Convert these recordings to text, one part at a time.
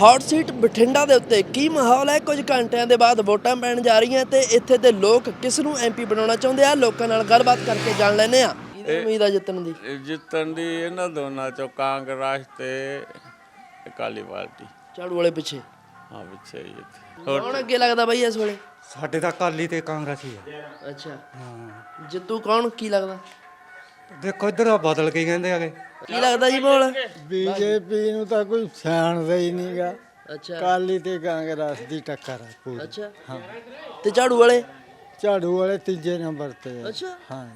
Hot seat Bathinda ਦੇ ਉੱਤੇ ਕੀ ਮਾਹੌਲ ਹੈ? ਕੁਝ ਘੰਟਿਆਂ ਦੇ ਬਾਅਦ ਵੋਟਾਂ ਪੈਣ ਜਾ ਰਹੀਆਂ ਤੇ ਇੱਥੇ ਦੇ ਲੋਕ ਕਿਸ ਨੂੰ ਐਮਪੀ ਬਣਾਉਣਾ ਚਾਹੁੰਦੇ ਆ? ਲੋਕਾਂ ਨਾਲ ਗੱਲਬਾਤ ਕਰਕੇ ਜਾਣ ਲੈਨੇ ਆ ਉਮੀਦ ਆ ਜਿੱਤਣ ਦੀ? ਜਿੱਤਣ ਦੀ ਇਹਨਾਂ ਦੋਨਾਂ ਚੋਂ ਕਾਂਗਰਸ ਤੇ ਅਕਾਲੀ ਪਾਰਟੀ। ਝਾੜੂ ਵਾਲੇ ਪਿੱਛੇ। ਹਾਂ ਪਿੱਛੇ ਹੀ ਜਿੱਤ। ਕੌਣ ਅੱਗੇ ਲੱਗਦਾ ਬਾਈ ਇਸ ਵੇਲੇ? ਸਾਡੇ ਤਾਂ ਕਾਲੀ ਤੇ ਕਾਂਗਰਸ ਹੀ ਆ। ਅੱਛਾ। ਹਾਂ। ਜਿੱਤੂ ਕੌਣ? ਕੀ ਲੱਗਦਾ? ਦੇਖੋ ਇੱਧਰ ਆ ਬਦਲ ਕੇ ਕਹਿੰਦੇ ਆਗੇ। ਕੀ ਲੱਗਦਾ ਜੀ ਮਾਹੌਲ ਬੀਜੇਪੀ ਨੂੰ ਤਾਂ ਕੋਈ ਸਿਆਣਦਾ ਹੀ ਨਹੀਂਗਾ ਅੱਛਾ। ਕਾਲੀ ਤੇ ਕਾਂਗਰਸ ਦੀ ਟੱਕਰ ਹੈ ਪੂਰੀ। ਅੱਛਾ। ਤੇ ਝਾੜੂ ਵਾਲੇ? ਝਾੜੂ ਵਾਲੇ ਤੀਜੇ ਨੰਬਰ ਤੇ ਆ। ਅੱਛਾ। ਹਾਂ।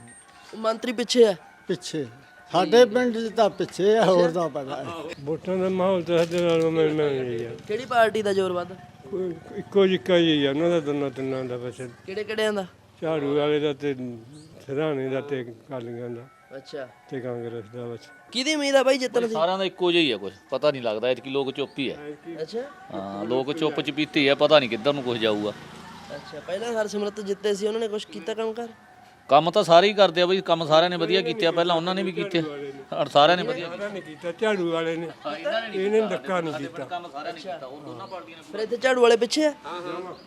ਉਹ ਮੰਤਰੀ ਪਿੱਛੇ ਆ? ਪਿੱਛੇ। ਸਾਡੇ ਪਿੰਡ 'ਚ ਤਾਂ ਪਿੱਛੇ ਆ ਹੋਰ ਤਾਂ ਪਤਾ ਹੈ ਵੋਟਾਂ ਦਾ ਮਾਹੌਲ ਤਾਂ ਸਾਡੇ ਨਾਲ ਮਿਲ ਮਿਲ ਰਹੀ ਆ ਕਿਹੜੀ ਪਾਰਟੀ ਦਾ ਜ਼ੋਰ ਵੱਧ? ਕੋਈ ਇੱਕੋ ਜਿੱਕਾ ਹੀ ਆ ਉਹਨਾਂ ਦਾ ਦੋਨਾਂ ਤਿੰਨਾਂ ਦਾ ਬਸ। ਕਿਹੜੇ ਕਿਹੜਿਆਂ ਦਾ? ਝਾੜੂ ਵਾਲੇ ਦਾ ਤੇ ਸਰਾਣੇ ਦਾ ਤੇ ਕਾਲੀਆਂ ਦਾ। ਅੱਛਾ। ਤੇ ਕਾਂਗਰਸ ਦਾ ਬਸ ਕਿਹਦੀ ਉਮੀਦ ਆ ਬਾਈ ਜਿੱਤਣ ਦੀ? ਸਾਰਿਆਂ ਦਾ ਇੱਕੋ ਜਿਹਾ ਹੀ ਆ ਕੁਝ ਪਤਾ ਨਹੀਂ ਲੱਗਦਾ ਐਤਕੀ ਲੋਕ ਚੁੱਪ ਹੀ ਆ। ਅੱਛਾ। ਹਾਂ ਲੋਕ ਚੁੱਪ ਚਪੀਤੇ ਆ ਪਤਾ ਨਹੀਂ ਕਿੱਧਰ ਨੂੰ ਕੁਝ ਜਾਊਗਾ। ਅੱਛਾ ਪਹਿਲਾਂ ਹਰਸਿਮਰਤ ਜਿੱਤੇ ਸੀ ਉਹਨਾਂ ਨੇ ਕੁਝ ਕੀਤਾ ਕੰਮ ਕਰ? ਕੰਮ ਤਾਂ ਸਾਰੇ ਹੀ ਕਰਦੇ ਆ ਬਈ ਕੰਮ ਸਾਰਿਆਂ ਨੇ ਵਧੀਆ ਕੀਤੇ ਆ ਪਹਿਲਾਂ ਉਹਨਾਂ ਨੇ ਵੀ ਕੀਤੇ ਆ। ਔਰ ਸਾਰਿਆਂ ਨੇ ਵਧੀਆ ਸਾਰਿਆਂ ਨੇ ਕੀਤਾ ਝਾੜੂ ਵਾਲੇ ਨੇ। ਇਹਨੇ ਧੱਕਾ ਨਹੀਂ ਕੀਤਾ। ਕੰਮ ਸਾਰਿਆਂ ਨੇ ਕੀਤਾ ਉਹ ਦੋਨਾਂ ਪਾਰਟੀਆਂ ਫਿਰ ਇੱਥੇ ਝਾੜੂ ਵਾਲੇ ਪਿੱਛੇ ਆ?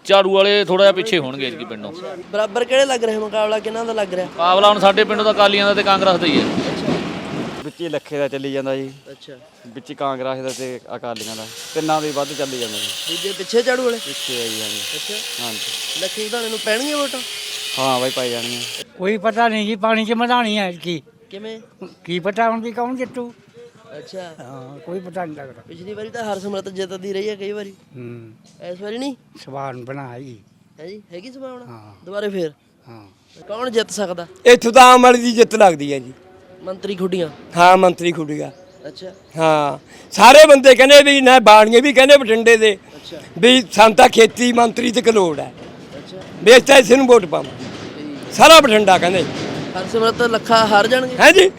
ਝਾੜੂ ਵਾਲੇ ਥੋੜਾ ਜਿਹਾ ਪਿੱਛੇ ਹੋਣਗੇ ਐਤਕੀ ਪਿੰਡੋਂ। ਬਰਾਬਰ ਕਿਹੜੇ ਲੱਗ ਰਿਹਾ ਮੁਕਾਬਲਾ ਕਿਹਨਾਂ ਦਾ ਲੱਗ ਰਿਹਾ? ਮੁਕਾਬਲਾ ਹੁਣ ਸਾਡੇ ਪਿੰਡੋਂ ਦਾ ਕਾਲੀਆਂ ਦਾ ਤੇ ਕਾਂਗਰਸ ਦਾ ਹੀ ਹੈ। ਵਿੱਚ ਹੀ ਲੱਖੇ ਦਾ ਚੱਲੀ ਜਾਂਦਾ ਜੀ। ਅੱਛਾ। ਵਿੱਚ ਹੀ ਕਾਂਗਰਸ ਦਾ ਤੇ ਅਕਾਲੀਆਂ ਦਾ। ਤਿੰਨਾਂ ਦੇ ਵੱਧ ਚੱਲੀ ਜਾਂਦਾ ਜੀ। ਦੂਜੇ ਪਿੱਛੇ ਝਾੜੂ ਵਾਲੇ? ਪਿੱਛੇ ਆ ਜੀ ਹਾਂਜੀ। ਅੱਛਾ। ਹਾਂਜੀ। ਲੱਖੀ ਵਧਾਣੇ ਨੂੰ ਪੈਣਗੀਆਂ ਵੋਟਾਂ? ਹਾਂ ਬਾਈ ਪਾਈ ਜਾਣੀਆਂ ਕੋਈ ਪਤਾ ਨਹੀਂ ਜੀ ਪਾਣੀ 'ਚ ਮਧਾਣੀ ਹੈ ਕੀ ਕਿਵੇਂ? ਕੀ ਪਤਾ ਹੁਣ ਵੀ ਕੌਣ ਜਿੱਤੂ ਅੱਛਾ। ਹਾਂ ਕੋਈ ਪਤਾ ਨਹੀਂ ਲੱਗਦਾ। ਪਿਛਲੀ ਵਾਰੀ ਤਾਂ ਹਰਸਿਮਰਤ ਜਿੱਤਦੀ ਰਹੀ ਹੈ ਕਈ ਵਾਰੀ। ਹੂੰ। ਇਸ ਵਾਰੀ ਨਹੀਂ? ਸਵਾਨ ਬਣਾਈ। ਹੈ ਜੀ? ਹੈਗੀ ਸੰਭਾਵਨਾ ਹਾਂ। ਦੁਬਾਰੇ ਫੇਰ। ਹਾਂ। ਕੌਣ ਜਿੱਤ ਸਕਦਾ? ਇੱਥੋਂ ਤਾਂ ਆਮ ਵਾਲੀ ਦੀ ਜਿੱਤ ਲੱਗਦੀ ਹੈ ਜੀ। ਮੰਤਰੀ ਖੁੱਡੀਆਂ? ਹਾਂ ਮੰਤਰੀ ਖੁੱਡੀਗਾ ਅੱਛਾ। ਹਾਂ। ਸਾਰੇ ਬੰਦੇ ਕਹਿੰਦੇ ਵੀ ਨਾ ਬਾਣੀਏ ਵੀ ਕਹਿੰਦੇ ਬਠਿੰਡੇ ਦੇ। ਅੱਛਾ। ਵੀ ਸਾਨੂੰ ਤਾਂ ਖੇਤੀ ਮੰਤਰੀ ਤੇ ਕਲੋੜ ਹੈ। ਅੱਛਾ। ਵੀ ਅਸੀਂ ਤਾਂ ਇਸੇ ਨੂੰ ਵੋਟ ਪਾਵਾਂ। ਸਾਰਾ ਬਠਿੰਡਾ ਕਹਿੰਦੇ। ਹਰਸਿਮਰਤ ਲੱਖਾ ਹਾਰ ਜਾਣਗੇ? ਹੈ ਜੀ?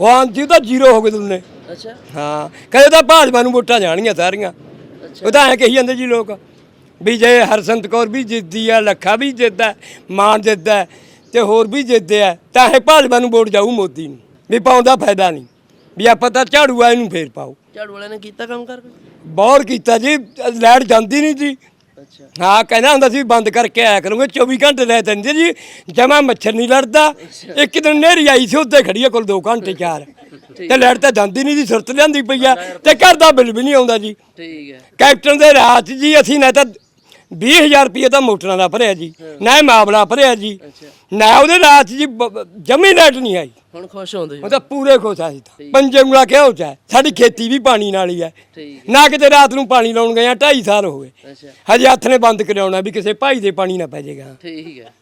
ਹਾਂ ਜੀ ਤਾਂ ਜ਼ੀਰੋ ਹੋ ਗਏ ਦੋਨੇ ਅੱਛਾ। ਹਾਂ ਕਹਿੰਦੇ ਤਾਂ ਭਾਜਪਾ ਨੂੰ ਵੋਟਾਂ ਜਾਣੀਆਂ ਸਾਰੀਆਂ। ਉਹ ਤਾਂ ਐਂ ਕਹੀ ਜਾਂਦੇ ਜੀ ਲੋਕ ਵੀ ਜੇ ਹਰਸੰਤ ਕੌਰ ਵੀ ਜਿੱਤਦੀ ਆ ਲੱਖਾ ਵੀ ਜਿੱਤਦਾ ਮਾਨ ਜਿੱਤਦਾ ਤੇ ਹੋਰ ਵੀ ਜਿੱਤਦੇ ਆ ਤਾਂ ਇਹ ਭਾਜਪਾ ਨੂੰ ਵੋਟ ਜਾਊ ਮੋਦੀ ਨੂੰ ਵੀ ਪਾਉਂਦਾ ਫਾਇਦਾ ਨਹੀਂ। ਵੀ ਆਪਾਂ ਤਾਂ ਝਾੜੂ ਆ ਇਹਨੂੰ ਫੇਰ ਪਾਓ। ਝਾੜੂ ਵਾਲਿਆਂ ਨੇ ਕੀਤਾ ਕੰਮ ਕਰ ਬਹੁਤ ਕੀਤਾ ਜੀ ਲਾਈਟ ਜਾਂਦੀ ਨਹੀਂ ਜੀ। ਹਾਂ ਕਹਿੰਦਾ ਹੁੰਦਾ ਸੀ ਬੰਦ ਕਰਕੇ ਆਇਆ ਕਰੂੰਗੇ 24 ਘੰਟੇ ਲੈ ਦਿੰਦੇ ਜੀ ਜਮਾ ਮੱਛਰ ਨਹੀਂ ਲੜਦਾ। ਇੱਕ ਦਿਨ ਨੇਰੀ ਆਈ ਸੀ ਉੱਤੇ ਖੜੀ ਆ ਕੋਲ 2 ਘੰਟੇ ਚਾਰ। ਤੇ ਲਾਈਟ ਤਾਂ ਜਾਂਦੀ ਨਹੀਂ ਜੀ ਸੁਰਤ ਲਿਆਂਦੀ ਪਈ ਆ ਤੇ ਘਰ ਦਾ ਬਿੱਲ ਵੀ ਨਹੀਂ ਆਉਂਦਾ ਜੀ। ਠੀਕ ਹੈ। ਕੈਪਟਨ ਦੇ 'ਚ ਜੀ ਅਸੀਂ ਨਾ ਤਾਂ 20000 ਰੁਪਏ ਤਾਂ ਮੋਟਰਾਂ ਦਾ ਭਰਿਆ ਜੀ ਨਾ ਇਹ ਮਾਵਲਾ ਭਰਿਆ ਜੀ ਨਾ ਉਹਦੇ 'ਚ ਜੀ ਜਮੀ ਲਾਈਟ ਨਹੀਂ ਆਈ। ਹੁਣ ਖੁਸ਼ ਹੋਂਦੇ ਉਹ ਤਾਂ ਪੂਰੇ ਖੁਸ਼ ਆ ਸੀ ਤਾਂ। ਪੰਜੇ ਉਂਗਲਾ ਕਿਹਾ ਹੋ ਚਾ ਸਾਡੀ ਖੇਤੀ ਵੀ ਪਾਣੀ ਨਾਲ ਹੀ ਹੈ। ਨਾ ਕਿਤੇ ਰਾਤ ਨੂੰ ਪਾਣੀ ਲਾਉਣ ਗਏ ਆ 2.5 ਸਾਲ ਹੋ ਗਏ। ਹਜੇ ਹੱਥ ਨੇ ਬੰਦ ਕਰਾਉਣਾ ਵੀ ਕਿਸੇ ਭਾਈ ਦੇ ਪਾਣੀ ਨਾ ਪੈ ਜਾਏਗਾ। ਠੀਕ ਹੈ।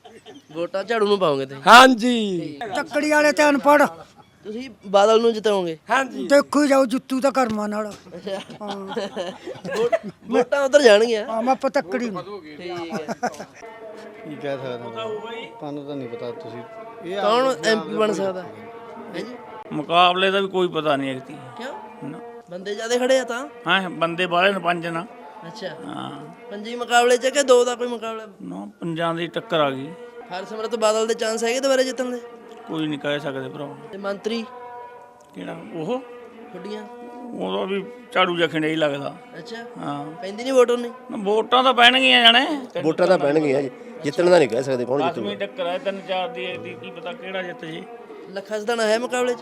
ਵੋਟਾਂ ਝਾੜੂ ਨੂੰ ਪਾਓਗੇ ਤੁਸੀਂ? ਹਾਂਜੀ। ਤੱਕੜੀ ਵਾਲੇ ਤੇ ਅਨਪੜ ਤੁਸੀਂ ਬਾਦਲ ਨੂੰ ਜਿਤਾਓਗੇ ਹਾਂਜੀ। ਦੇਖੋ ਜਾਓ ਜੁੱਤੂ ਤਾਂ ਕਰਮਾਂ ਨਾਲ। ਵੋਟ- ਵੋਟਾਂ ਉਧਰ ਜਾਣਗੀਆਂ। ਆ ਮੈਂ ਪਤੱਕੜੀ ਠੀਕ ਹੈ। ਕੀ ਕਹਿ ਸਕਦੇ ਤੁਹਾਨੂੰ ਤਾਂ ਨਹੀਂ ਪਤਾ ਤੁਸੀਂ। ਇਹ ਕੌਣ ਐਮਪੀ ਬਣ ਸਕਦਾ? ਹੈ ਜੀ? ਮੁਕਾਬਲੇ ਦਾ ਵੀ ਕੋਈ ਪਤਾ ਨਹੀਂ ਐਕਤੀ ਕਿਉਂ? ਬੰਦੇ ਜਿਆਦੇ ਖੜੇ ਆ ਤਾਂ? ਹਾਂ ਬੰਦੇ ਬਾਹਲੇ ਨੇ ਪੰਜ ਨਾ। ਅੱਛਾ। ਹਾਂ। ਪੰਜੀ ਮੁਕਾਬਲੇ ਚ ਕਿ ਦੋ ਦਾ ਕੋਈ ਮੁਕਾਬਲਾ? ਨੌ ਪੰਜਾਂ ਦੀ ਟੱਕਰ ਆ ਗਈ। ਹਰਸਿਮਰਤ ਬਾਦਲ ਦੇ ਚਾਂਸ ਹੈਗੇ ਦੁਬਾਰੇ ਜਿੱਤਣ ਦੇ? ਕੋਈ ਨਹੀਂ ਕਹਿ ਸਕਦੇ ਭਰਾ ਤੇ ਮੰਤਰੀ? ਕਿਹੜਾ? ਉਹ? ਖੁੱਡੀਆਂ? ਉਹਦਾ ਵੀ ਝਾੜੂ ਜਖਣੇ ਹੀ ਲੱਗਦਾ। ਅੱਛਾ। ਹਾਂ। ਪੈਂਦੀ ਨਹੀਂ ਵੋਟ ਉਹਨੇ? ਵੋਟਾਂ ਤਾਂ ਪੈਣਗੀਆਂ ਜਾਣੇ। ਵੋਟਾਂ ਤਾਂ ਪੈਣਗੀਆਂ ਜੀ। ਜਿੱਤਣ ਦਾ ਨਹੀਂ ਕਹਿ ਸਕਦੇ ਕੌਣ ਜਿੱਤੂ ਦਸਵੀਂ ਟੱਕਰ ਹੈ ਤਿੰਨ ਚਾਰ ਦੀ ਇਹਦੀ ਕੀ ਪਤਾ ਕਿਹੜਾ ਜਿੱਤ ਜੇ। ਲੱਖਾ ਸਦਾਣਾ ਹੈ ਮੁਕਾਬਲੇ ਚ।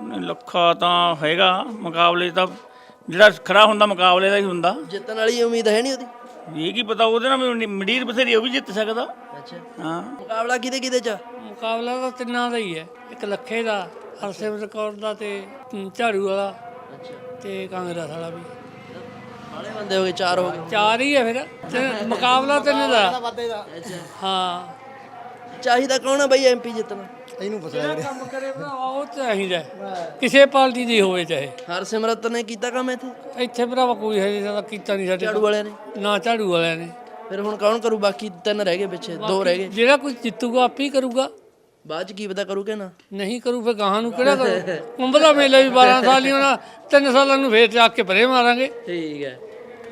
ਨਹੀਂ, ਲੱਖਾ ਤਾਂ ਹੈਗਾ। ਮੁਕਾਬਲੇ 'ਚ ਤਾਂ ਜਿਹੜਾ ਖੜਾ ਹੁੰਦਾ ਮੁਕਾਬਲੇ ਦਾ ਹੀ ਹੁੰਦਾ। ਜਿੱਤਣ ਵਾਲੀ ਉਮੀਦ ਹੈ ਨਹੀਂ ਉਹਦੀ? ਇਹ ਕੀ ਪਤਾ ਉਹਦੇ ਨਾਲ ਵੀ ਮੰਡੀਰ ਬਥੇਰੀ ਉਹ ਵੀ ਜਿੱਤ ਸਕਦਾ। ਅੱਛਾ। ਹਾਂ। ਮੁਕਾਬਲਾ ਕਿਹਦੇ ਕਿਹਦੇ ਚ ਆ? ਮੁਕਾਬਲਾ ਤਾਂ ਤਿੰਨਾਂ ਦਾ ਹੀ ਹੈ। ਇੱਕ ਲੱਖੇ ਦਾ ਹਰਸਿਮਰਤ ਕੌਰ ਦਾ ਤੇ ਝਾੜੂ ਵਾਲਾ ਅੱਛਾ। ਤੇ ਕਾਂਗਰਸ ਵਾਲਾ ਵੀ। ਬਾਲੇ ਬੰਦੇ ਹੋ ਗਏ ਚਾਰ ਹੋ ਗਏ। ਚਾਰ ਹੀ ਹੈ ਫਿਰ। ਤੇ ਮੁਕਾਬਲਾ ਤਿੰਨ ਦਾ। ਹਾਂ। ਚਾਹੀਦਾ ਕੌਣ ਆ ਬਈ ਐਮਪੀ ਜਿੱਤਣਾ? ਇਹਨੂੰ ਪਤਾ ਜਿਹੜਾ ਕੰਮ ਕਰੇ ਭਰਾ ਉਹ ਚਾਹੀਦਾ ਕਿਸੇ ਪਾਰਟੀ ਦੀ ਹੋਵੇ ਚਾਹੇ। ਹਰਸਿਮਰਤ ਨੇ ਕੀਤਾ ਕੰਮ ਇੱਥੇ? ਇੱਥੇ ਭਰਾਵਾ ਕੋਈ ਹੈ ਜ਼ਿਆਦਾ ਕੀਤਾ ਨਹੀਂ ਸਾਡੇ ਝਾੜੂ ਵਾਲਿਆਂ ਨੇ? ਨਾ ਝਾੜੂ ਵਾਲਿਆਂ ਨੇ। ਫਿਰ ਹੁਣ ਕੌਣ ਕਰੂ? ਬਾਕੀ ਤਿੰਨ ਰਹਿ ਗਏ ਪਿੱਛੇ ਦੋ ਰਹਿ ਗਏ। ਜਿਹੜਾ ਕੋਈ ਜਿੱਤੂਗਾ ਆਪੇ ਹੀ ਕਰੂਗਾ। ਬਾਅਦ ਚ ਕੀ ਪਤਾ ਕਰੂ ਕਿ ਨਾ? ਨਹੀਂ ਕਰੂ ਫਿਰ ਗਾਹਾਂ ਨੂੰ ਕਿਹੜਾ ਕਰੂ? ਦਾ ਮੇਲਾ ਵੀ 12 ਸਾਲ ਹੀ ਹੋਣਾ ਤਿੰਨ ਸਾਲਾਂ ਨੂੰ ਫੇਰ ਚੱਕ ਕੇ ਪਰੇ ਮਾਰਾਂਗੇ। ਠੀਕ ਹੈ।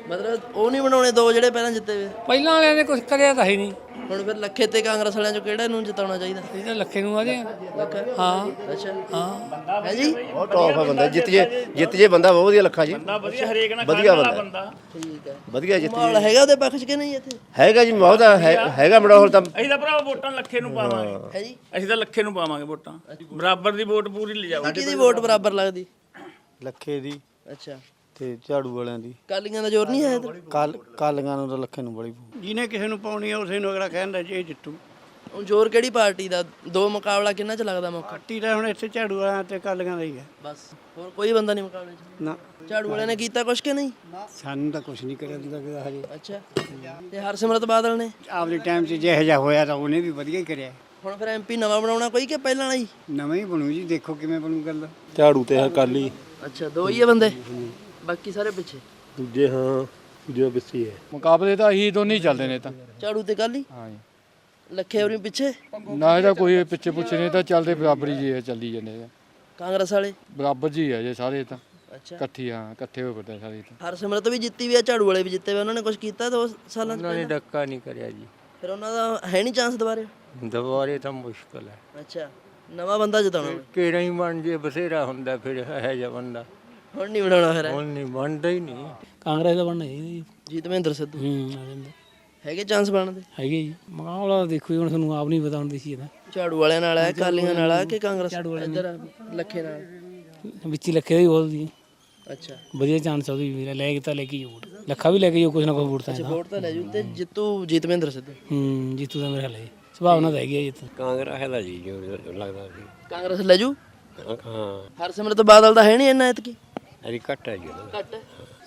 ਮਤਲਬ ਉਹ ਨਹੀਂ ਬਣਾਉਣੇ ਦੋ ਜਿਹੜੇ ਪਹਿਲਾਂ ਜਿੱਤੇ ਵੇ ਪਹਿਲਾਂ ਵਾਲਿਆਂ ਨੇ ਕੁਝ ਕਰਿਆ ਤਾਂ ਹੈ ਨਹੀਂ। ਹੁਣ ਫਿਰ ਲੱਖੇ ਤੇ ਕਾਂਗਰਸ ਵਾਲਿਆਂ ਚੋਂ ਕਿਹੜੇ ਨੂੰ ਜਿਤਾਉਣਾ ਚਾਹੀਦਾ? ਇਹ ਤਾਂ ਲੱਖੇ ਨੂੰ ਆਦੇ ਲੱਖਾ? ਹਾਂ। ਅੱਛਾ। ਹਾਂ। ਹੈ ਜੀ? ਬਹੁਤ ਟੌਪ ਆ ਬੰਦਾ ਜਿੱਤ ਜੇ ਜਿੱਤ ਜੇ ਬੰਦਾ ਬਹੁਤ ਵਧੀਆ ਲੱਖਾ ਜੀ। ਵਧੀਆ ਹਰੇਕ ਨਾਲ ਵਧੀਆ ਬੰਦਾ। ਠੀਕ ਹੈ ਜਿੱਤ ਮਾਹੌਲ ਹੈਗਾ ਉਹਦੇ ਪੱਖ 'ਚ ਕਿ ਨਹੀਂ ਇੱਥੇ? ਹੈਗਾ ਜੀ ਬਹੁਤ ਆ, ਹੈ- ਹੈਗਾ ਮੜੋਲ ਤਾਂ ਅਸੀਂ ਤਾਂ ਭਰਾ ਵੋਟਾਂ ਲੱਖੇ ਨੂੰ ਪਾਵਾਂਗੇ। ਹੈ ਜੀ? ਅਸੀਂ ਤਾਂ ਲੱਖੇ ਨੂੰ ਪਾਵਾਂਗੇ ਵੋਟਾਂ। ਬਰਾਬਰ ਦੀ ਵੋਟ ਪੂਰੀ ਲਿਜਾਓ। ਕਿਹਦੀ ਵੋਟ ਬਰਾਬਰ ਲੱਗਦੀ? ਲੱਖੇ ਦੀ। ਅੱਛਾ। ਤੇ ਝਾੜੂ ਵਾਲਿਆਂ ਦੀ। ਕਾਲੀਆਂ ਦਾ ਜ਼ੋਰ ਨਹੀਂ ਹੈ ਇੱਧਰ? ਕਾਲ ਕਾਲੀਆਂ ਨੂੰ ਤਾਂ ਲੱਖੇ ਨੂੰ ਬੜੀ ਪਊ। ਜਿਹਨੇ ਕਿਸੇ ਨੂੰ ਪਾਉਣੀ ਆ ਉਸੇ ਨੂੰ ਅਗਲਾ ਕਹਿੰਦਾ ਜੇ ਜਿੱਤੂ। ਹੁਣ ਜ਼ੋਰ ਕਿਹੜੀ ਪਾਰਟੀ ਦਾ? ਦੋ ਮੁਕਾਬਲਾ ਕਿੰਨਾ 'ਚ ਲੱਗਦਾ ਮੌਕਾ? ਕੱਟੀ ਦਾ ਹੁਣ ਇੱਥੇ ਝਾੜੂ ਵਾਲਿਆਂ ਤੇ ਕਾਲੀਆਂ ਦਾ ਹੀ ਹੈ। ਬਸ ਹੋਰ ਕੋਈ ਬੰਦਾ ਨਹੀਂ ਮੁਕਾਬਲੇ 'ਚ? ਨਾ। ਝਾੜੂ ਵਾਲਿਆਂ ਨੇ ਕੀਤਾ ਕੁਛ ਕਿ ਨਹੀਂ? ਸਾਨੂੰ ਤਾਂ ਕੁਝ ਨਹੀਂ ਕਰਿਆ ਦਿੰਦਾ ਕਿ ਹਜੇ। ਅੱਛਾ। ਤੇ ਹਰਸਿਮਰਤ ਬਾਦਲ ਨੇ? ਆਪਦੇ ਟਾਈਮ 'ਚ ਜਿਹੋ ਜਿਹਾ ਹੋਇਆ ਤਾਂ ਉਹਨੇ ਵੀ ਵਧੀਆ ਹੀ ਕਰਿਆ। ਹੁਣ ਫਿਰ ਐਮਪੀ ਨਵਾਂ ਬਣਾਉਣਾ ਕੋਈ ਕਿ ਪਹਿਲਾਂ ਵਾਲਾ ਹੀ? ਨਵਾਂ ਹੀ ਬਣੂ ਜੀ ਦੇਖੋ ਕਿਵੇਂ ਬਣੂ ਗੱਲ। ਝਾੜੂ ਤੇ ਅਕਾਲੀ। ਅੱਛਾ ਦੋ ਹੀ ਆ ਬੰਦੇ? ਬਾਕੀ ਸਾਰੇ ਪਿੱਛੇ? ਦੂਜੇ ਹਾਂ ਦੂਜੇ ਪਿੱਛੇ ਹੈ ਮੁਕਾਬਲੇ ਤਾਂ ਇਹੀ ਦੋਨੇ ਹੀ ਚੱਲਦੇ ਨੇ ਤਾਂ। ਝਾੜੂ ਤੇ ਕਾਲੀ? ਹਾਂ ਜੀ। ਲੱਖੇ ਹੋਰੀ ਪਿੱਛੇ? ਨਾ ਇਹਦਾ ਕੋਈ ਪਿੱਛੇ ਪੁੱਛੇ ਨਹੀਂ ਤਾਂ ਚੱਲਦੇ ਬਰਾਬਰੀ ਜੀ ਹੈ ਚੱਲੀ ਜਾਂਦੇ ਆ। ਕਾਂਗਰਸ ਵਾਲੇ? ਬਰਾਬਰ ਜੀ ਹੈ ਜੇ ਸਾਰੇ ਤਾਂ। ਅੱਛਾ। ਇਕੱਠੀ ਹਾਂ ਇਕੱਠੇ ਹੋਏ ਫਿਰਦੇ ਸਾਰੇ ਤਾਂ। ਹਰਸਿਮਰਤ ਵੀ ਜਿੱਤੀ ਵੀ ਆ ਝਾੜੂ ਵਾਲੇ ਵੀ ਜਿੱਤੇ ਵੀ ਆ, ਉਹਨਾਂ ਨੇ ਕੁਝ ਕੀਤਾ ਦੋ ਸਾਲਾਂ ਚ ਉਹਨਾਂ ਨੇ ਪਹਿਲਾਂ? ਡੱਕਾ ਨਹੀਂ ਕਰਿਆ ਜੀ। ਫਿਰ ਉਹਨਾਂ ਦਾ ਹੈ ਨਹੀਂ ਚਾਂਸ ਦੁਬਾਰੇ? ਦੁਬਾਰੇ ਤਾਂ ਮੁਸ਼ਕਲ ਹੈ। ਅੱਛਾ। ਨਵਾਂ ਬੰਦਾ ਜਿਤਾਉਣਾ। ਕਿਹੜਾ ਹੀ ਬਣ ਜੇ ਬਸੇਰਾ ਹੁੰਦਾ ਫਿਰ ਹੈ ਜਿਹਾ ਬੰਦਾ। ਹੁਣ ਨਹੀਂ ਬਣਾਉਣਾ ਫਿਰ। ਹੁਣ ਨਹੀਂ ਬਣਦਾ ਹੀ ਨਹੀਂ। ਕਾਂਗਰਸ ਦਾ ਬਣਨਾ ਚਾਹੀਦਾ ਜੀ। ਜੀਤਮਿੰਦਰ ਸਿੱਧੂ। ਹੂੰ ਆ ਜਾਂਦਾ ਹੈਗੇ ਚਾਂਸ ਬਣਨ ਦੇ ਹੈਗੇ ਜੀ। ਮੁਕਾਬਲਾ ਦੇਖੋ ਜੀ ਹੁਣ ਤੁਹਾਨੂੰ ਆਪ ਨਹੀਂ ਪਤਾ ਹੁਣ ਦੇਸੀ ਇਹਦਾ। ਝਾੜੂ ਵਾਲਿਆਂ ਨਾਲ ਹੈ ਕਾਲੀਆਂ ਨਾਲ ਹੈ ਕਿ ਕਾਂਗਰਸ? ਇੱਧਰ ਲੱਖੇ ਨਾਲ। ਵਿੱਚ ਹੀ ਲੱਖੇ ਦਾ ਹੀ ਬੋਲਦੀ ਅੱਛਾ। ਵਧੀਆ ਚਾਂਸ ਉਹਦੀ ਵੀ। ਲੈ ਕੇ ਤਾਂ ਲੈ ਕੇ ਹੀ ਵੋਟ। ਲੱਖਾ ਵੀ ਲੈ ਕੇ ਜਾਊ ਕੁਛ ਨਾ ਕੁਛ ਵੋਟ ਤਾਂ ਇਹਦਾ। ਵੋਟ ਤਾਂ ਲੈ ਜੂ। ਤੇ ਜਿੱਤੂ ਜੀਤਮਿੰਦਰ ਸਿੱਧੂ। ਹੂੰ ਜੀਤੂ ਦਾ ਮੇਰਾ ਲੈ ਸੁਭਾਵਨਾ ਤਾਂ ਹੈਗੀ ਹੈ ਜਿੱਤ ਕਾਂਗਰਸ ਹੈ ਦਾ ਜੀ ਜੋ ਲੱਗਦਾ ਸੀ ਕਾਂਗਰਸ ਲੈ ਜੂ? ਹਾਂ ਹਰਸਿਮਰਤ ਬਾਦਲ ਦਾ ਹੈ ਨਹੀਂ ਇੰਨਾ ਇਤਕੀ ਅਰੀ ਘੱਟ ਹੈ ਜੀ। ਘੱਟ?